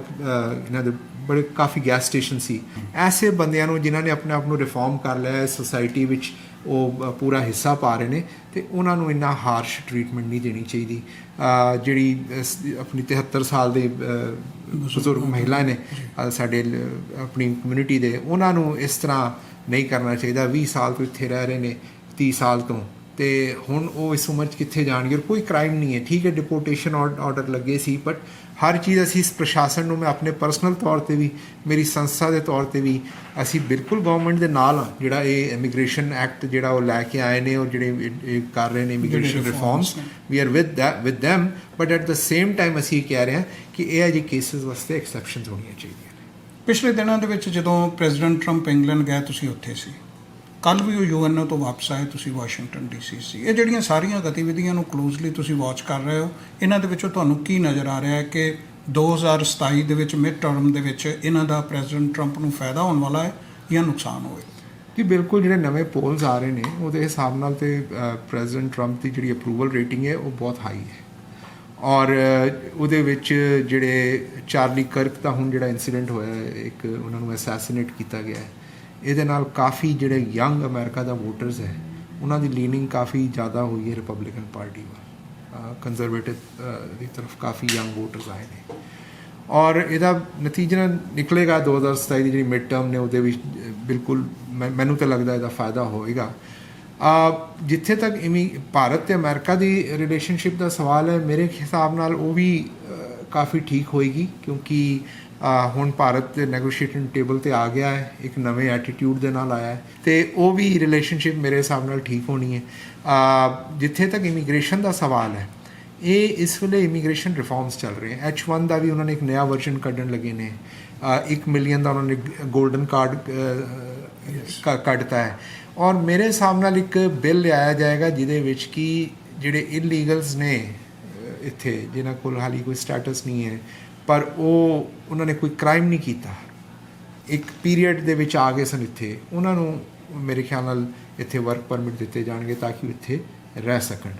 ਇਹਨਾਂ ਦੇ ਬੜੇ ਕਾਫੀ ਗੈਸ ਸਟੇਸ਼ਨ ਸੀ। ਐਸੇ ਬੰਦਿਆਂ ਨੂੰ ਜਿਨ੍ਹਾਂ ਨੇ ਆਪਣੇ ਆਪ ਨੂੰ ਰਿਫਾਰਮ ਕਰ ਲਿਆ ਹੈ ਸੋਸਾਇਟੀ ਵਿੱਚ ਉਹ ਪੂਰਾ ਹਿੱਸਾ ਪਾ ਰਹੇ ਨੇ ਤੇ ਉਹਨਾਂ ਨੂੰ ਇੰਨਾ ਹਾਰਸ਼ ਟਰੀਟਮੈਂਟ ਨਹੀਂ ਦੇਣੀ ਚਾਹੀਦੀ। ਜਿਹੜੀ ਆਪਣੀ 73 ਸਾਲ ਦੇ ਬਜ਼ੁਰਗ ਮਹਿਲਾ ਨੇ ਸਾਡੇ ਲ- ਆਪਣੀ ਕਮਿਊਨਿਟੀ ਦੇ, ਉਹਨਾਂ ਨੂੰ ਇਸ ਤਰ੍ਹਾਂ ਨਹੀਂ ਕਰਨਾ ਚਾਹੀਦਾ। 20 ਸਾਲ ਤੋਂ ਇੱਥੇ ਰਹਿ ਰਹੇ ਨੇ 30 ਸਾਲ ਤੋਂ। ਤੇ ਹੁਣ ਉਹ ਇਸ ਉਮਰ 'ਚ ਕਿੱਥੇ ਜਾਣਗੇ ਔਰ ਕੋਈ ਕ੍ਰਾਈਮ ਨਹੀਂ ਹੈ। ਠੀਕ ਹੈ ਡਿਪੋਰਟੇਸ਼ਨ ਆਰਡਰ ਲੱਗੇ ਸੀ ਬਟ ਹਰ ਚੀਜ਼ ਅਸੀਂ ਇਸ ਪ੍ਰਸ਼ਾਸਨ ਨੂੰ ਮੈਂ ਆਪਣੇ ਪਰਸਨਲ ਤੌਰ ਤੇ ਵੀ ਮੇਰੀ ਸੰਸਥਾ ਦੇ ਤੌਰ ਤੇ ਵੀ ਅਸੀਂ ਬਿਲਕੁਲ ਗਵਰਨਮੈਂਟ ਦੇ ਨਾਲ ਜਿਹੜਾ ਇਹ ਇਮੀਗ੍ਰੇਸ਼ਨ ਐਕਟ ਜਿਹੜਾ ਉਹ ਲੈ ਕੇ ਆਏ ਨੇ ਔਰ ਜਿਹੜੇ ਕਰ ਰਹੇ ਨੇ immigration reforms we are with that with them but at the same time ਅਸੀਂ ਕਹਿ ਰਹੇ ਹਾਂ ਕਿ ਇਹ ਜਿਹੇ ਕੇਸਿਸ ਵਾਸਤੇ ਐਕਸੈਪਸ਼ਨਸ ਹੋਣੀਆਂ ਚਾਹੀਦੀਆਂ ਪਿਛਲੇ ਦਿਨਾਂ ਦੇ ਵਿੱਚ ਜਦੋਂ ਪ੍ਰੈਜ਼ੀਡੈਂਟ ਟਰੰਪ ਇੰਗਲੈਂਡ ਗਏ ਤੁਸੀਂ ਉੱਥੇ ਸੀ। ਕੱਲ ਵੀ ਉਹ ਯੂਐਨਓ ਤੋਂ ਵਾਪਸ ਆਏ, ਤੁਸੀਂ ਵਾਸ਼ਿੰਗਟਨ ਡੀਸੀ ਸੀ। ਇਹ ਜਿਹੜੀਆਂ ਸਾਰੀਆਂ ਗਤੀਵਿਧੀਆਂ ਨੂੰ ਕਲੋਜ਼ਲੀ ਤੁਸੀਂ ਵਾਚ ਕਰ ਰਹੇ ਹੋ, ਇਹਨਾਂ ਦੇ ਵਿੱਚੋਂ ਤੁਹਾਨੂੰ ਕੀ ਨਜ਼ਰ ਆ ਰਿਹਾ ਹੈ ਕਿ 2027 ਦੇ ਵਿੱਚ ਮਿਡ ਟਰਮ ਦੇ ਵਿੱਚ ਇਹਨਾਂ ਦਾ ਪ੍ਰੈਜ਼ੀਡੈਂਟ ਟਰੰਪ ਨੂੰ ਫਾਇਦਾ ਹੋਣ ਵਾਲਾ ਹੈ ਜਾਂ ਨੁਕਸਾਨ ਹੋਵੇਗਾ ਕਿ ਬਿਲਕੁਲ ਜਿਹੜੇ ਨਵੇਂ ਪੋਲਸ ਆ ਰਹੇ ਨੇ, ਉਹਦੇ ਹਿਸਾਬ ਨਾਲ ਤੇ ਪ੍ਰੈਜ਼ੀਡੈਂਟ ਟਰੰਪ ਦੀ ਜਿਹੜੀ ਅਪਰੂਵਲ ਰੇਟਿੰਗ ਹੈ, ਉਹ ਬਹੁਤ ਹਾਈ ਹੈ। ਔਰ ਉਹਦੇ ਵਿੱਚ ਜਿਹੜੇ ਚਾਰਲੀ ਕਰਕ ਦਾ ਹੁਣ ਜਿਹੜਾ ਇਨਸੀਡੈਂਟ ਹੋਇਆ ਇੱਕ ਉਹਨਾਂ ਨੂੰ ਅਸੈਸੀਨੇਟ ਕੀਤਾ ਗਿਆ ਹੈ। ਇਹਦੇ ਨਾਲ ਕਾਫੀ ਜਿਹੜੇ ਯੰਗ ਅਮਰੀਕਾ ਦਾ ਵੋਟਰਸ ਹੈ, ਉਹਨਾਂ ਦੀ ਲੀਨਿੰਗ ਕਾਫੀ ਜ਼ਿਆਦਾ ਹੋਈ ਹੈ ਰਿਪਬਲਿਕਨ ਪਾਰਟੀ ਵੱਲ। ਕੰਜ਼ਰਵੇਟਿਵ ਦੀ ਤਰਫ ਕਾਫੀ ਯੰਗ ਵੋਟਰਸ ਆਏ ਨੇ। ਔਰ ਇਹਦਾ ਨਤੀਜਾ ਨਿਕਲੇਗਾ 2027 ਦੀ ਜਿਹੜੀ ਮਿਡ ਟਰਮ ਨੇ, ਉਹਦੇ ਵਿੱਚ ਬਿਲਕੁਲ ਮੈਂ- ਮੈਨੂੰ ਤਾਂ ਲੱਗਦਾ ਇਹਦਾ ਫਾਇਦਾ ਹੋਏਗਾ। ਆ ਜਿੱਥੇ ਤੱਕ ਇਮੀ, ਭਾਰਤ ਤੇ ਅਮਰੀਕਾ ਦੀ ਰਿਲੇਸ਼ਨਸ਼ਿਪ ਦਾ ਸਵਾਲ ਹੈ, ਮੇਰੇ ਹਿਸਾਬ ਨਾਲ ਉਹ ਵੀ ਕਾਫੀ ਠੀਕ ਹੋਏਗੀ, ਕਿਉਂਕਿ ਹੁਣ ਭਾਰਤ ਤੇ ਨੈਗੋਸ਼ੀਏਟਿੰਗ ਟੇਬਲ ਤੇ ਆ ਗਿਆ ਹੈ ਇੱਕ ਨਵੇਂ ਐਟੀਟਿਊਡ ਦੇ ਨਾਲ ਆਇਆ ਹੈ ਤੇ ਉਹ ਵੀ ਰਿਲੇਸ਼ਨਸ਼ਿਪ ਮੇਰੇ ਹਿਸਾਬ ਨਾਲ ਠੀਕ ਹੋਣੀ ਹੈ। ਜਿੱਥੇ ਤੱਕ ਇਮੀਗ੍ਰੇਸ਼ਨ ਦਾ ਸਵਾਲ ਹੈ ਇਹ ਇਸ ਵੇਲੇ ਇਮੀਗ੍ਰੇਸ਼ਨ ਰਿਫਾਰਮਸ ਚੱਲ ਰਹੇ ਹੈ। H1 ਦਾ ਵੀ ਉਹਨਾਂ ਨੇ ਇੱਕ ਨਵਾਂ ਵਰਜ਼ਨ ਕੱਢਣ ਲੱਗੇ ਨੇ। 1 ਮਿਲੀਅਨ ਦਾ ਉਹਨਾਂ ਨੇ 골ਡਨ ਕਾਰਡ ਕੱਢਤਾ ਹੈ। ਔਰ ਮੇਰੇ ਹਿਸਾਬ ਨਾਲ ਇੱਕ ਬਿੱਲ ਲਿਆਇਆ ਜਾਏਗਾ ਜਿਹਦੇ ਵਿੱਚ ਕਿ ਜਿਹੜੇ ਇਲੀਗਲਸ ਨੇ ਇੱਥੇ ਜਿਨ੍ਹਾਂ ਕੋਲ ਹਾਲੀ ਕੋਈ ਸਟੇਟਸ ਨਹੀਂ ਹੈ ਪਰ ਉਹ, ਉਹਨਾਂ ਨੇ ਕੋਈ ਕ੍ਰਾਈਮ ਨਹੀਂ ਕੀਤਾ। ਇੱਕ ਪੀਰੀਅਡ ਦੇ ਵਿੱਚ ਆ ਗਏ ਸਨ ਇੱਥੇ। ਉਹਨਾਂ ਨੂੰ ਮੇਰੇ ਖਿਆਲ ਨਾਲ ਇੱਥੇ ਵਰਕ ਪਰਮਿਟ ਦਿੱਤੇ ਜਾਣਗੇ ਤਾਂ ਕਿ ਇੱਥੇ ਰਹਿ ਸਕਣ।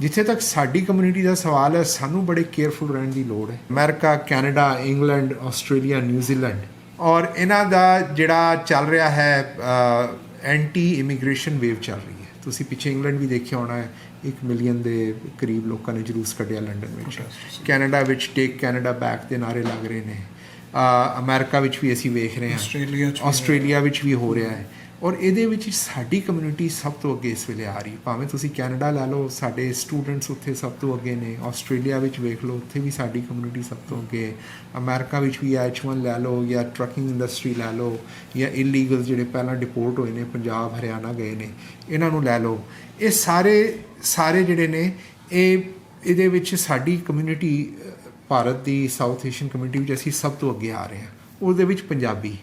ਜਿੱਥੇ ਤੱਕ ਸਾਡੀ ਕਮਿਊਨਿਟੀ ਦਾ ਸਵਾਲ ਹੈ, ਸਾਨੂੰ ਬੜੇ ਕੇਅਰਫੁਲ ਰਹਿਣ ਦੀ ਲੋੜ ਹੈ। America, Canada, England, Australia New Zealand ਔਰ ਇਹਨਾਂ ਦਾ ਜਿਹੜਾ ਚੱਲ ਰਿਹਾ ਹੈ ਐਂਟੀ ਇਮੀਗ੍ਰੇਸ਼ਨ ਵੇਵ ਚੱਲ ਰਹੀ। ਤੁਸੀਂ ਪਿੱਛੇ ਇੰਗਲੈਂਡ ਵੀ ਦੇਖਿਆ ਹੋਣਾ ਹੈ 1 ਮਿਲੀਅਨ ਦੇ ਕਰੀਬ ਲੋਕਾਂ ਨੇ ਜਲੂਸ ਕੱਢਿਆ ਲੰਡਨ ਵਿੱਚ। ਕੈਨੇਡਾ ਵਿੱਚ ਟੇਕ ਕੈਨੇਡਾ ਬੈਕ ਦੇ ਨਾਰੇ ਲੱਗ ਰਹੇ ਨੇ। ਅ, ਅਮਰੀਕਾ ਵਿੱਚ ਵੀ ਅਸੀਂ ਵੇਖ ਰਹੇ ਹਾਂ। ਆਸਟ੍ਰੇਲੀਆ ਆਸਟ੍ਰੇਲੀਆ ਵਿੱਚ ਵੀ ਹੋ ਰਿਹਾ ਹੈ। ਔਰ ਇਹਦੇ ਵਿੱਚ ਸਾਡੀ ਕਮਿਊਨਿਟੀ ਸਭ ਤੋਂ ਅੱਗੇ ਇਸ ਵੇਲੇ ਆ ਰਹੀ ਭਾਵੇਂ ਤੁਸੀਂ ਕੈਨੇਡਾ ਲੈ ਲਓ, ਸਾਡੇ ਸਟੂਡੈਂਟਸ ਉੱਥੇ ਸਭ ਤੋਂ ਅੱਗੇ ਨੇ। ਆਸਟ੍ਰੇਲੀਆ ਵਿੱਚ ਵੇਖ ਲਓ, ਉੱਥੇ ਵੀ ਸਾਡੀ ਕਮਿਊਨਿਟੀ ਸਭ ਤੋਂ ਅੱਗੇ ਹੈ। ਅਮਰੀਕਾ ਵਿੱਚ ਵੀ H1 ਲੈ ਲਓ ਜਾਂ ਟਰੱਕਿੰਗ ਇੰਡਸਟਰੀ ਲੈ ਲਓ ਜਾਂ ਇਲੀਗਲ ਜਿਹੜੇ ਪਹਿਲਾਂ ਡਿਪੋਰਟ ਹੋਏ ਨੇ, ਪੰਜਾਬ, ਹਰਿਆਣਾ ਗਏ ਨੇ, ਇਹਨਾਂ ਨੂੰ ਲੈ ਲਓ। ਇਹ ਸਾਰੇ ਸਾਰੇ ਜਿਹੜੇ ਨੇ, ਇਹ, ਇਹਦੇ ਵਿੱਚ ਸਾਡੀ ਕਮਿਊਨਿਟੀ ਭਾਰਤ ਦੀ ਸਾਊਥ ਏਸ਼ੀਅਨ ਕਮਿਊਨਿਟੀ ਵਿੱਚ ਅਸੀਂ ਸਭ ਤੋਂ ਅੱਗੇ ਆ ਰਹੇ ਹਾਂ। ਉਹਦੇ ਵਿੱਚ ਪੰਜਾਬੀ।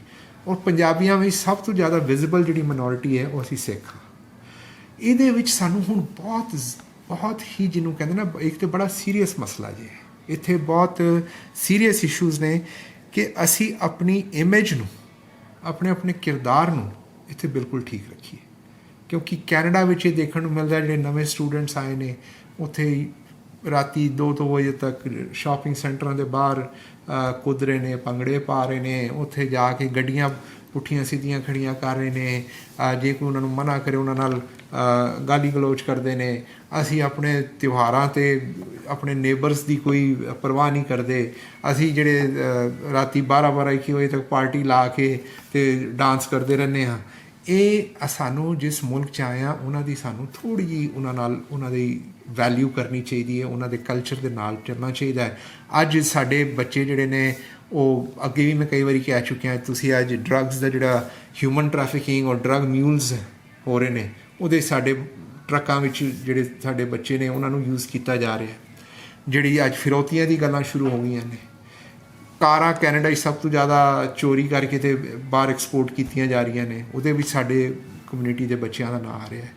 ਔਰ ਪੰਜਾਬੀਆਂ ਵਿੱਚ ਸਭ ਤੋਂ ਜ਼ਿਆਦਾ ਵਿਜ਼ੀਬਲ ਜਿਹੜੀ ਮਿਨੋਰਿਟੀ ਹੈ, ਉਹ ਅਸੀਂ ਸਿੱਖ ਹਾਂ। ਇਹਦੇ ਵਿੱਚ ਸਾਨੂੰ ਹੁਣ ਬਹੁਤ ਬਹੁਤ ਹੀ ਜਿਹਨੂੰ ਕਹਿੰਦੇ ਨਾ, ਇੱਕ ਤੇ ਬੜਾ ਸੀਰੀਅਸ ਮਸਲਾ ਜੇ ਇੱਥੇ ਬਹੁਤ ਸੀਰੀਅਸ ਇਸ਼ੂਜ਼ ਨੇ ਕਿ ਅਸੀਂ ਆਪਣੀ ਇਮੇਜ ਨੂੰ, ਆਪਣੇ ਆਪਣੇ ਕਿਰਦਾਰ ਨੂੰ ਇੱਥੇ ਬਿਲਕੁਲ ਠੀਕ ਰੱਖੀਏ। ਕਿਉਂਕਿ ਕੈਨੇਡਾ ਵਿੱਚ ਇਹ ਦੇਖਣ ਨੂੰ ਮਿਲਦਾ ਜਿਹੜੇ ਨਵੇਂ ਸਟੂਡੈਂਟਸ ਆਏ ਨੇ, ਉੱਥੇ ਰਾਤੀ 2-2 ਵਜੇ ਤੱਕ ਸ਼ਾਪਿੰਗ ਸੈਂਟਰਾਂ ਦੇ ਬਾਹਰ ਅ, ਨੇ ਭੰਗੜੇ ਪਾ ਰਹੇ ਨੇ ਉੱਥੇ ਜਾ ਕੇ ਗੱਡੀਆਂ ਪੁੱਠੀਆਂ ਸਿੱਧੀਆਂ ਖੜੀਆਂ ਕਰ ਰਹੇ ਨੇ। ਜੇ ਕੋਈ ਉਹਨਾਂ ਨੂੰ ਮਨਾ ਕਰੇ ਉਹਨਾਂ ਨਾਲ ਗਾਲੀ ਗਲੋਚ ਕਰਦੇ ਨੇ। ਅਸੀਂ ਆਪਣੇ ਤਿਉਹਾਰਾਂ ਤੇ ਆਪਣੇ ਨੇਬਰਸ ਦੀ ਕੋਈ ਪਰਵਾਹ ਨਹੀਂ ਕਰਦੇ। ਅਸੀਂ ਜਿਹੜੇ ਰਾਤੀ 12-12 1 ਵਜੇ ਤੱਕ ਪਾਰਟੀ ਲਾ ਕੇ ਤੇ ਡਾਂਸ ਕਰਦੇ ਰਹਿੰਦੇ ਹਾਂ। ਇਹ ਸਾਨੂੰ ਜਿਸ ਮੁਲਕ ਚ ਆਏ ਆ ਉਹਨਾਂ ਦੀ ਸਾਨੂੰ ਥੋੜੀ ਜੀ ਉਹਨਾਂ ਨਾਲ ਉਹਨਾਂ ਦੀ ਵੈਲਿਊ ਕਰਨੀ ਚਾਹੀਦੀ ਹੈ, ਉਹਨਾਂ ਦੇ ਕਲਚਰ ਦੇ ਨਾਲ ਚੱਲਣਾ ਚਾਹੀਦਾ ਹੈ। ਅੱਜ ਸਾਡੇ ਬੱਚੇ ਜਿਹੜੇ ਨੇ, ਉਹ ਅੱਗੇ ਵੀ ਮੈਂ ਕਈ ਵਾਰੀ ਕਹਿ ਚੁੱਕਿਆ, ਤੁਸੀਂ ਅੱਜ ਡਰੱਗਸ ਦਾ ਜਿਹੜਾ ਹਿਊਮਨ ਟ੍ਰੈਫਿਕਿੰਗ ਔਰ ਡਰੱਗ ਮਿਊਲਸ ਹੋ ਰਹੇ ਨੇ, ਉਹਦੇ ਸਾਡੇ ਟਰੱਕਾਂ ਵਿੱਚ ਜਿਹੜੇ ਸਾਡੇ ਬੱਚੇ ਨੇ, ਉਹਨਾਂ ਨੂੰ ਯੂਜ਼ ਕੀਤਾ ਜਾ ਰਿਹਾ ਜਿਹੜੀ ਅੱਜ ਫਿਰੌਤੀਆਂ ਦੀ ਗੱਲਾਂ ਸ਼ੁਰੂ ਹੋ ਗਈਆਂ ਨੇ। ਕਾਰਾਂ ਕੈਨੇਡਾ 'ਚ ਸਭ ਤੋਂ ਜ਼ਿਆਦਾ ਚੋਰੀ ਕਰਕੇ ਤੇ ਬਾਹਰ ਐਕਸਪੋਰਟ ਕੀਤੀਆਂ ਜਾ ਰਹੀਆਂ ਨੇ, ਉਹਦੇ ਵਿੱਚ ਸਾਡੇ ਕਮਿਊਨਿਟੀ ਦੇ ਬੱਚਿਆਂ ਦਾ ਨਾਂ ਆ ਰਿਹਾ ਹੈ।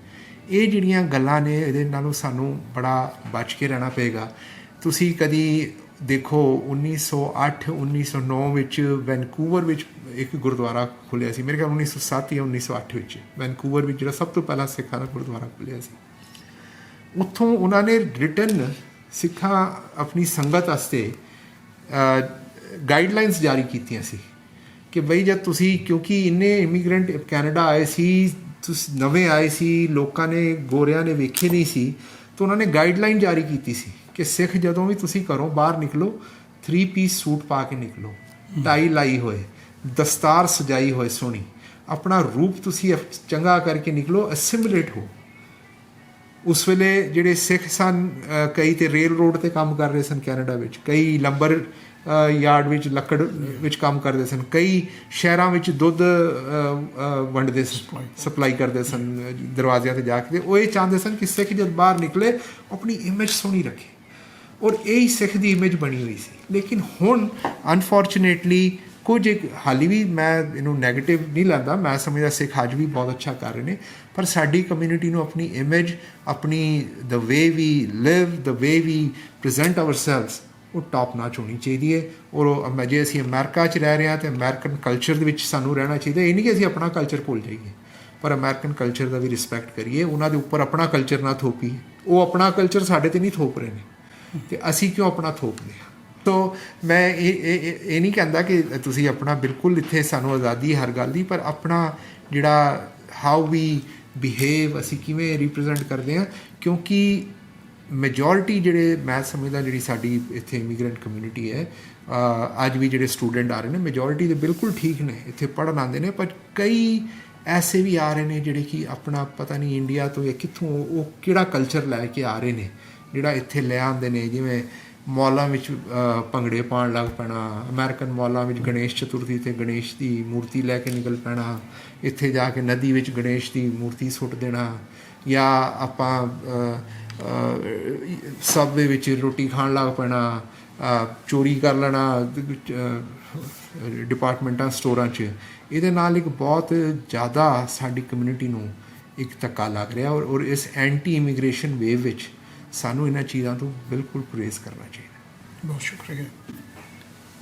ਇਹ ਜਿਹੜੀਆਂ ਗੱਲਾਂ ਨੇ, ਇਹਦੇ ਨਾਲੋਂ ਸਾਨੂੰ ਬੜਾ ਬਚ ਕੇ ਰਹਿਣਾ ਪਏਗਾ। ਤੁਸੀਂ ਕਦੀ ਦੇਖੋ 1908 1909 ਵਿੱਚ ਵੈਨਕੂਵਰ ਵਿੱਚ ਇੱਕ ਗੁਰਦੁਆਰਾ ਖੁੱਲਿਆ ਸੀ। ਮੇਰੇ ਖਿਆਲ 1907 ਜਾਂ 1908 ਵਿੱਚ ਵੈਨਕੂਵਰ ਵਿੱਚ ਜਿਹੜਾ ਸਭ ਤੋਂ ਪਹਿਲਾ ਸਿੱਖਾਂ ਦਾ ਗੁਰਦੁਆਰਾ ਖੁੱਲਿਆ ਸੀ। ਉੱਥੋਂ ਉਹਨਾਂ ਨੇ ਰਿਟਨ ਸਿੱਖਾਂ ਆਪਣੀ ਸੰਗਤ ਵਾਸਤੇ ਗਾਈਡਲਾਈਨਸ ਜਾਰੀ ਕੀਤੀਆਂ ਸੀ ਕਿ ਬਈ ਜਦ ਤੁਸੀਂ, ਕਿਉਂਕਿ ਇੰਨੇ ਇਮੀਗ੍ਰੈਂਟ ਕੈਨੇਡਾ ਆਏ ਸੀ ਤੁਸੀਂ ਨਵੇਂ ਆਏ ਸੀ, ਲੋਕਾਂ ਨੇ, ਗੋਰਿਆਂ ਨੇ ਵੇਖੇ ਨਹੀਂ ਸੀ, ਤਾਂ ਉਹਨਾਂ ਨੇ ਗਾਈਡਲਾਈਨ ਜਾਰੀ ਕੀਤੀ ਸੀ ਕਿ ਸਿੱਖ ਜਦੋਂ ਵੀ ਤੁਸੀਂ ਘਰੋਂ ਬਾਹਰ ਨਿਕਲੋ 3 ਪੀਸ ਸੂਟ ਪਾ ਕੇ ਨਿਕਲੋ, ਟਾਈ ਲਾਈ ਹੋਏ, ਦਸਤਾਰ ਸਜਾਈ ਹੋਏ ਸੋਹਣੀ, ਆਪਣਾ ਰੂਪ ਤੁਸੀਂ ਅਫ- ਚੰਗਾ ਕਰਕੇ ਨਿਕਲੋ ਅਸਿਮਿਲੇਟ ਹੋ। ਉਸ ਵੇਲੇ ਜਿਹੜੇ ਸਿੱਖ ਸਨ ਕਈ ਤੇ ਰੇਲ ਰੋਡ ਤੇ ਕੰਮ ਕਰ ਰਹੇ ਸਨ ਕੈਨੇਡਾ ਵਿੱਚ, ਕਈ ਲੰਬਰ ਯਾਰਡ ਵਿੱਚ ਲੱਕੜ ਵਿੱਚ ਕੰਮ ਕਰਦੇ ਸਨ। ਕਈ ਸ਼ਹਿਰਾਂ ਵਿੱਚ ਦੁੱਧ ਵੰਡਦੇ ਸਨ ਸਪਲਾਈ ਕਰਦੇ ਸਨ ਦਰਵਾਜ਼ਿਆਂ ਤੇ ਜਾ ਕੇ। ਉਹ ਇਹ ਚਾਹੁੰਦੇ ਸਨ ਕਿ ਸਿੱਖ ਜਦ ਬਾਹਰ ਨਿਕਲੇ ਆਪਣੀ ਇਮੇਜ ਸੋਹਣੀ ਰੱਖੇ। ਔਰ ਇਹ ਹੀ ਸਿੱਖ ਦੀ ਇਮੇਜ ਬਣੀ ਹੋਈ ਸੀ। ਲੇਕਿਨ ਹੁਣ ਅਨਫੋਰਚੂਨੇਟਲੀ ਕੁਝ ਇੱਕ ਹਾਲੀ ਵੀ ਮੈਂ ਇਹਨੂੰ 네ਗੇਟਿਵ ਨਹੀਂ ਲੈਂਦਾ। ਮੈਂ ਸਮਝਦਾ ਸਿੱਖ ਅੱਜ ਵੀ ਬਹੁਤ ਅੱਛਾ ਕਰ ਰਹੇ ਨੇ। ਪਰ ਸਾਡੀ ਕਮਿਊਨਿਟੀ ਨੂੰ ਆਪਣੀ ਇਮੇਜ ਆਪਣੀ the way we live the way we present ourselves ਉਹ ਟਾਪ ਨਾਚ ਹੋਣੀ ਚਾਹੀਦੀ ਹੈ। ਔਰ ਉਹ ਜੇ ਅਸੀਂ ਅਮਰੀਕਾ 'ਚ ਰਹਿ ਰਹੇ ਹਾਂ ਤੇ ਅਮਰੀਕਨ ਕਲਚਰ ਦੇ ਵਿੱਚ ਸਾਨੂੰ ਰਹਿਣਾ ਚਾਹੀਦਾ ਇਹ ਨਹੀਂ ਕਿ ਅਸੀਂ ਆਪਣਾ ਕਲਚਰ ਭੁੱਲ ਜਾਈਏ। ਪਰ ਅਮਰੀਕਨ ਕਲਚਰ ਦਾ ਵੀ ਰਿਸਪੈਕਟ ਕਰੀਏ। ਉਹਨਾਂ ਦੇ ਉੱਪਰ ਆਪਣਾ ਕਲਚਰ ਨਾ ਥੋਪੀਏ। ਉਹ ਆਪਣਾ ਕਲਚਰ ਸਾਡੇ ਤੇ ਨਹੀਂ ਥੋਪ ਰਹੇ ਨੇ। ਤੇ ਅਸੀਂ ਕਿਉਂ ਆਪਣਾ ਥੋਪਦੇ ਹਾਂ? ਤੋ ਮੈਂ ਇਹ ਇਹ ਨਹੀਂ ਕਹਿੰਦਾ ਕਿ ਤੁਸੀਂ ਆਪਣਾ ਬਿਲਕੁਲ ਇੱਥੇ ਸਾਨੂੰ ਆਜ਼ਾਦੀ ਹਰ ਗੱਲ ਦੀ, ਪਰ ਆਪਣਾ ਜਿਹੜਾ ਹਾਊ ਵੀ ਬਿਹੇਵ ਅਸੀਂ ਕਿਵੇਂ ਰਿਪਰੈਜ਼ੈਂਟ ਕਰਦੇ ਹਾਂ, ਕਿਉਂਕਿ ਮੈਜੋਰਿਟੀ ਜਿਹੜੇ ਮੈਂ ਸਮਝਦਾ ਜਿਹੜੀ ਸਾਡੀ ਇੱਥੇ ਇਮੀਗ੍ਰੈਂਟ ਕਮਿਊਨਿਟੀ ਹੈ ਅੱਜ ਵੀ ਜਿਹੜੇ ਸਟੂਡੈਂਟ ਆ ਰਹੇ ਨੇ ਮੈਜੋਰਿਟੀ ਦੇ ਬਿਲਕੁਲ ਠੀਕ ਨੇ ਇੱਥੇ ਪੜ੍ਹਨ ਆਉਂਦੇ ਨੇ ਪਰ ਕਈ ਐਸੇ ਵੀ ਆ ਰਹੇ ਨੇ ਜਿਹੜੇ ਕਿ ਆਪਣਾ ਪਤਾ ਨਹੀਂ ਇੰਡੀਆ ਤੋਂ ਜਾਂ ਕਿੱਥੋਂ ਉਹ ਕਿਹੜਾ ਕਲਚਰ ਲੈ ਕੇ ਆ ਰਹੇ ਨੇ ਜਿਹੜਾ ਇੱਥੇ ਲੈ ਆਉਂਦੇ ਨੇ ਜਿਵੇਂ ਮੌਲਾਂ ਵਿੱਚ ਅ, ਭੰਗੜੇ ਪਾਉਣ ਲੱਗ ਪੈਣਾ ਅਮਰੀਕਨ ਮੌਲਾਂ ਵਿੱਚ ਗਣੇਸ਼ ਚਤੁਰਥੀ ਤੇ ਗਣੇਸ਼ ਦੀ ਮੂਰਤੀ ਲੈ ਕੇ ਨਿਕਲ ਪੈਣਾ ਇੱਥੇ ਜਾ ਕੇ ਨਦੀ ਵਿੱਚ ਗਣੇਸ਼ ਦੀ ਮੂਰਤੀ ਸੁੱਟ ਦੇਣਾ ਜਾਂ ਆਪਾਂ ਸਭ ਦੇ ਵਿੱਚ ਰੋਟੀ ਖਾਣ ਲੱਗ ਪੈਣਾ ਚੋਰੀ ਕਰ ਲੈਣਾ ਡਿਪਾਰਟਮੈਂਟਾਂ, ਸਟੋਰਾਂ 'ਚ, ਇਹਦੇ ਨਾਲ ਇੱਕ ਬਹੁਤ ਜ਼ਿਆਦਾ ਸਾਡੀ ਕਮਿਊਨਿਟੀ ਨੂੰ ਇੱਕ ਧੱਕਾ ਲੱਗ ਰਿਹਾ ਔਰ ਔਰ ਇਸ ਐਂਟੀ ਇਮੀਗ੍ਰੇਸ਼ਨ ਵੇਵ ਵਿੱਚ ਸਾਨੂੰ ਇਹਨਾਂ ਚੀਜ਼ਾਂ ਤੋਂ ਬਿਲਕੁਲ ਪਰਹੇਜ਼ ਕਰਨਾ ਚਾਹੀਦਾ। ਬਹੁਤ ਸ਼ੁਕਰੀਆ।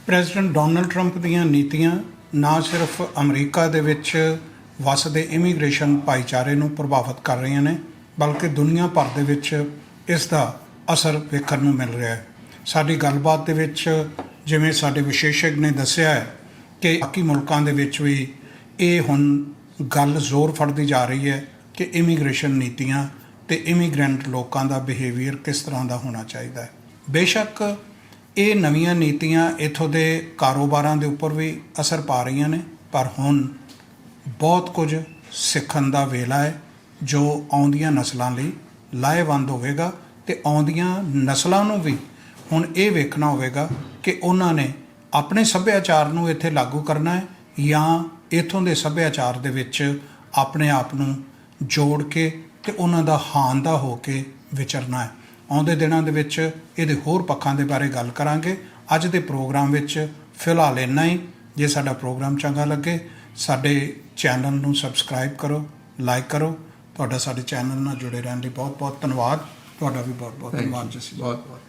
ਪ੍ਰੈਜ਼ੀਡੈਂਟ ਡੋਨਲਡ ਟਰੰਪ ਦੀਆਂ ਨੀਤੀਆਂ ਨਾ ਸਿਰਫ ਅਮਰੀਕਾ ਦੇ ਵਿੱਚ ਵਸਦੇ ਇਮੀਗ੍ਰੇਸ਼ਨ ਭਾਈਚਾਰੇ ਨੂੰ ਪ੍ਰਭਾਵਿਤ ਕਰ ਰਹੀਆਂ ਨੇ, ਬਲਕਿ ਦੁਨੀਆ ਭਰ ਦੇ ਵਿੱਚ ਇਸ ਦਾ ਅਸਰ ਵੇਖਣ ਨੂੰ ਮਿਲ ਰਿਹਾ ਹੈ। ਸਾਡੀ ਗੱਲਬਾਤ ਦੇ ਵਿੱਚ ਜਿਵੇਂ ਸਾਡੇ ਵਿਸ਼ੇਸ਼ਕ ਨੇ ਦੱਸਿਆ ਹੈ ਕਿ ਬਾਕੀ ਮੁਲਕਾਂ ਦੇ ਵਿੱਚ ਵੀ ਇਹ ਹੁਣ ਗੱਲ ਜ਼ੋਰ ਫੜਦੀ ਜਾ ਰਹੀ ਹੈ ਕਿ ਇਮੀਗ੍ਰੇਸ਼ਨ ਨੀਤੀਆਂ ਤੇ ਇਮੀਗ੍ਰੈਂਟ ਲੋਕਾਂ ਦਾ ਬਿਹੇਵੀਅਰ ਕਿਸ ਤਰ੍ਹਾਂ ਦਾ ਹੋਣਾ ਚਾਹੀਦਾ ਹੈ। ਬੇਸ਼ੱਕ ਇਹ ਨਵੀਆਂ ਨੀਤੀਆਂ ਇਥੋਂ ਦੇ ਕਾਰੋਬਾਰਾਂ ਦੇ ਉੱਪਰ ਵੀ ਅਸਰ ਪਾ ਰਹੀਆਂ ਨੇ, ਪਰ ਹੁਣ ਬਹੁਤ ਕੁਝ ਸਿੱਖਣ ਦਾ ਵੇਲਾ ਹੈ, ਜੋ ਆਉਂਦੀਆਂ ਨਸਲਾਂ ਲਈ ਲਾਹੇਵੰਦ ਹੋਵੇਗਾ ਤੇ ਆਉਂਦੀਆਂ ਨਸਲਾਂ ਨੂੰ ਵੀ ਹੁਣ ਇਹ ਵੇਖਣਾ ਹੋਵੇਗਾ ਕਿ ਉਹਨਾਂ ਨੇ ਆਪਣੇ ਸੱਭਿਆਚਾਰ ਨੂੰ ਇੱਥੇ ਲਾਗੂ ਕਰਨਾ ਹੈ ਜਾਂ ਇਥੋਂ ਦੇ ਸੱਭਿਆਚਾਰ ਦੇ ਵਿੱਚ ਆਪਣੇ ਆਪ ਨੂੰ ਜੋੜ ਕੇ ਤੇ ਉਹਨਾਂ ਦਾ ਹਾਨ ਦਾ ਹੋ ਕੇ ਵਿਚਰਨਾ ਹੈ। ਆਉਂਦੇ ਦਿਨਾਂ ਦੇ ਵਿੱਚ ਇਹਦੇ ਹੋਰ ਪੱਖਾਂ ਦੇ ਬਾਰੇ ਗੱਲ ਕਰਾਂਗੇ। ਅੱਜ ਦੇ ਪ੍ਰੋਗਰਾਮ ਵਿੱਚ ਫਿਲਹਾਲ ਇੰਨਾ ਹੀ। ਜੇ ਸਾਡਾ ਪ੍ਰੋਗਰਾਮ ਚੰਗਾ ਲੱਗੇ ਸਾਡੇ ਚੈਨਲ ਨੂੰ ਸਬਸਕ੍ਰਾਈਬ ਕਰੋ ਲਾਈਕ ਕਰੋ। ਤੁਹਾਡਾ ਸਾਡੇ ਚੈਨਲ ਨਾਲ ਜੁੜੇ ਰਹਿਣ ਲਈ ਬਹੁਤ ਬਹੁਤ ਧੰਨਵਾਦ। ਤੁਹਾਡਾ ਵੀ ਬਹੁਤ ਬਹੁਤ ਧੰਨਵਾਦ ਜਸੀ ਬਹੁਤ ਬਹੁਤ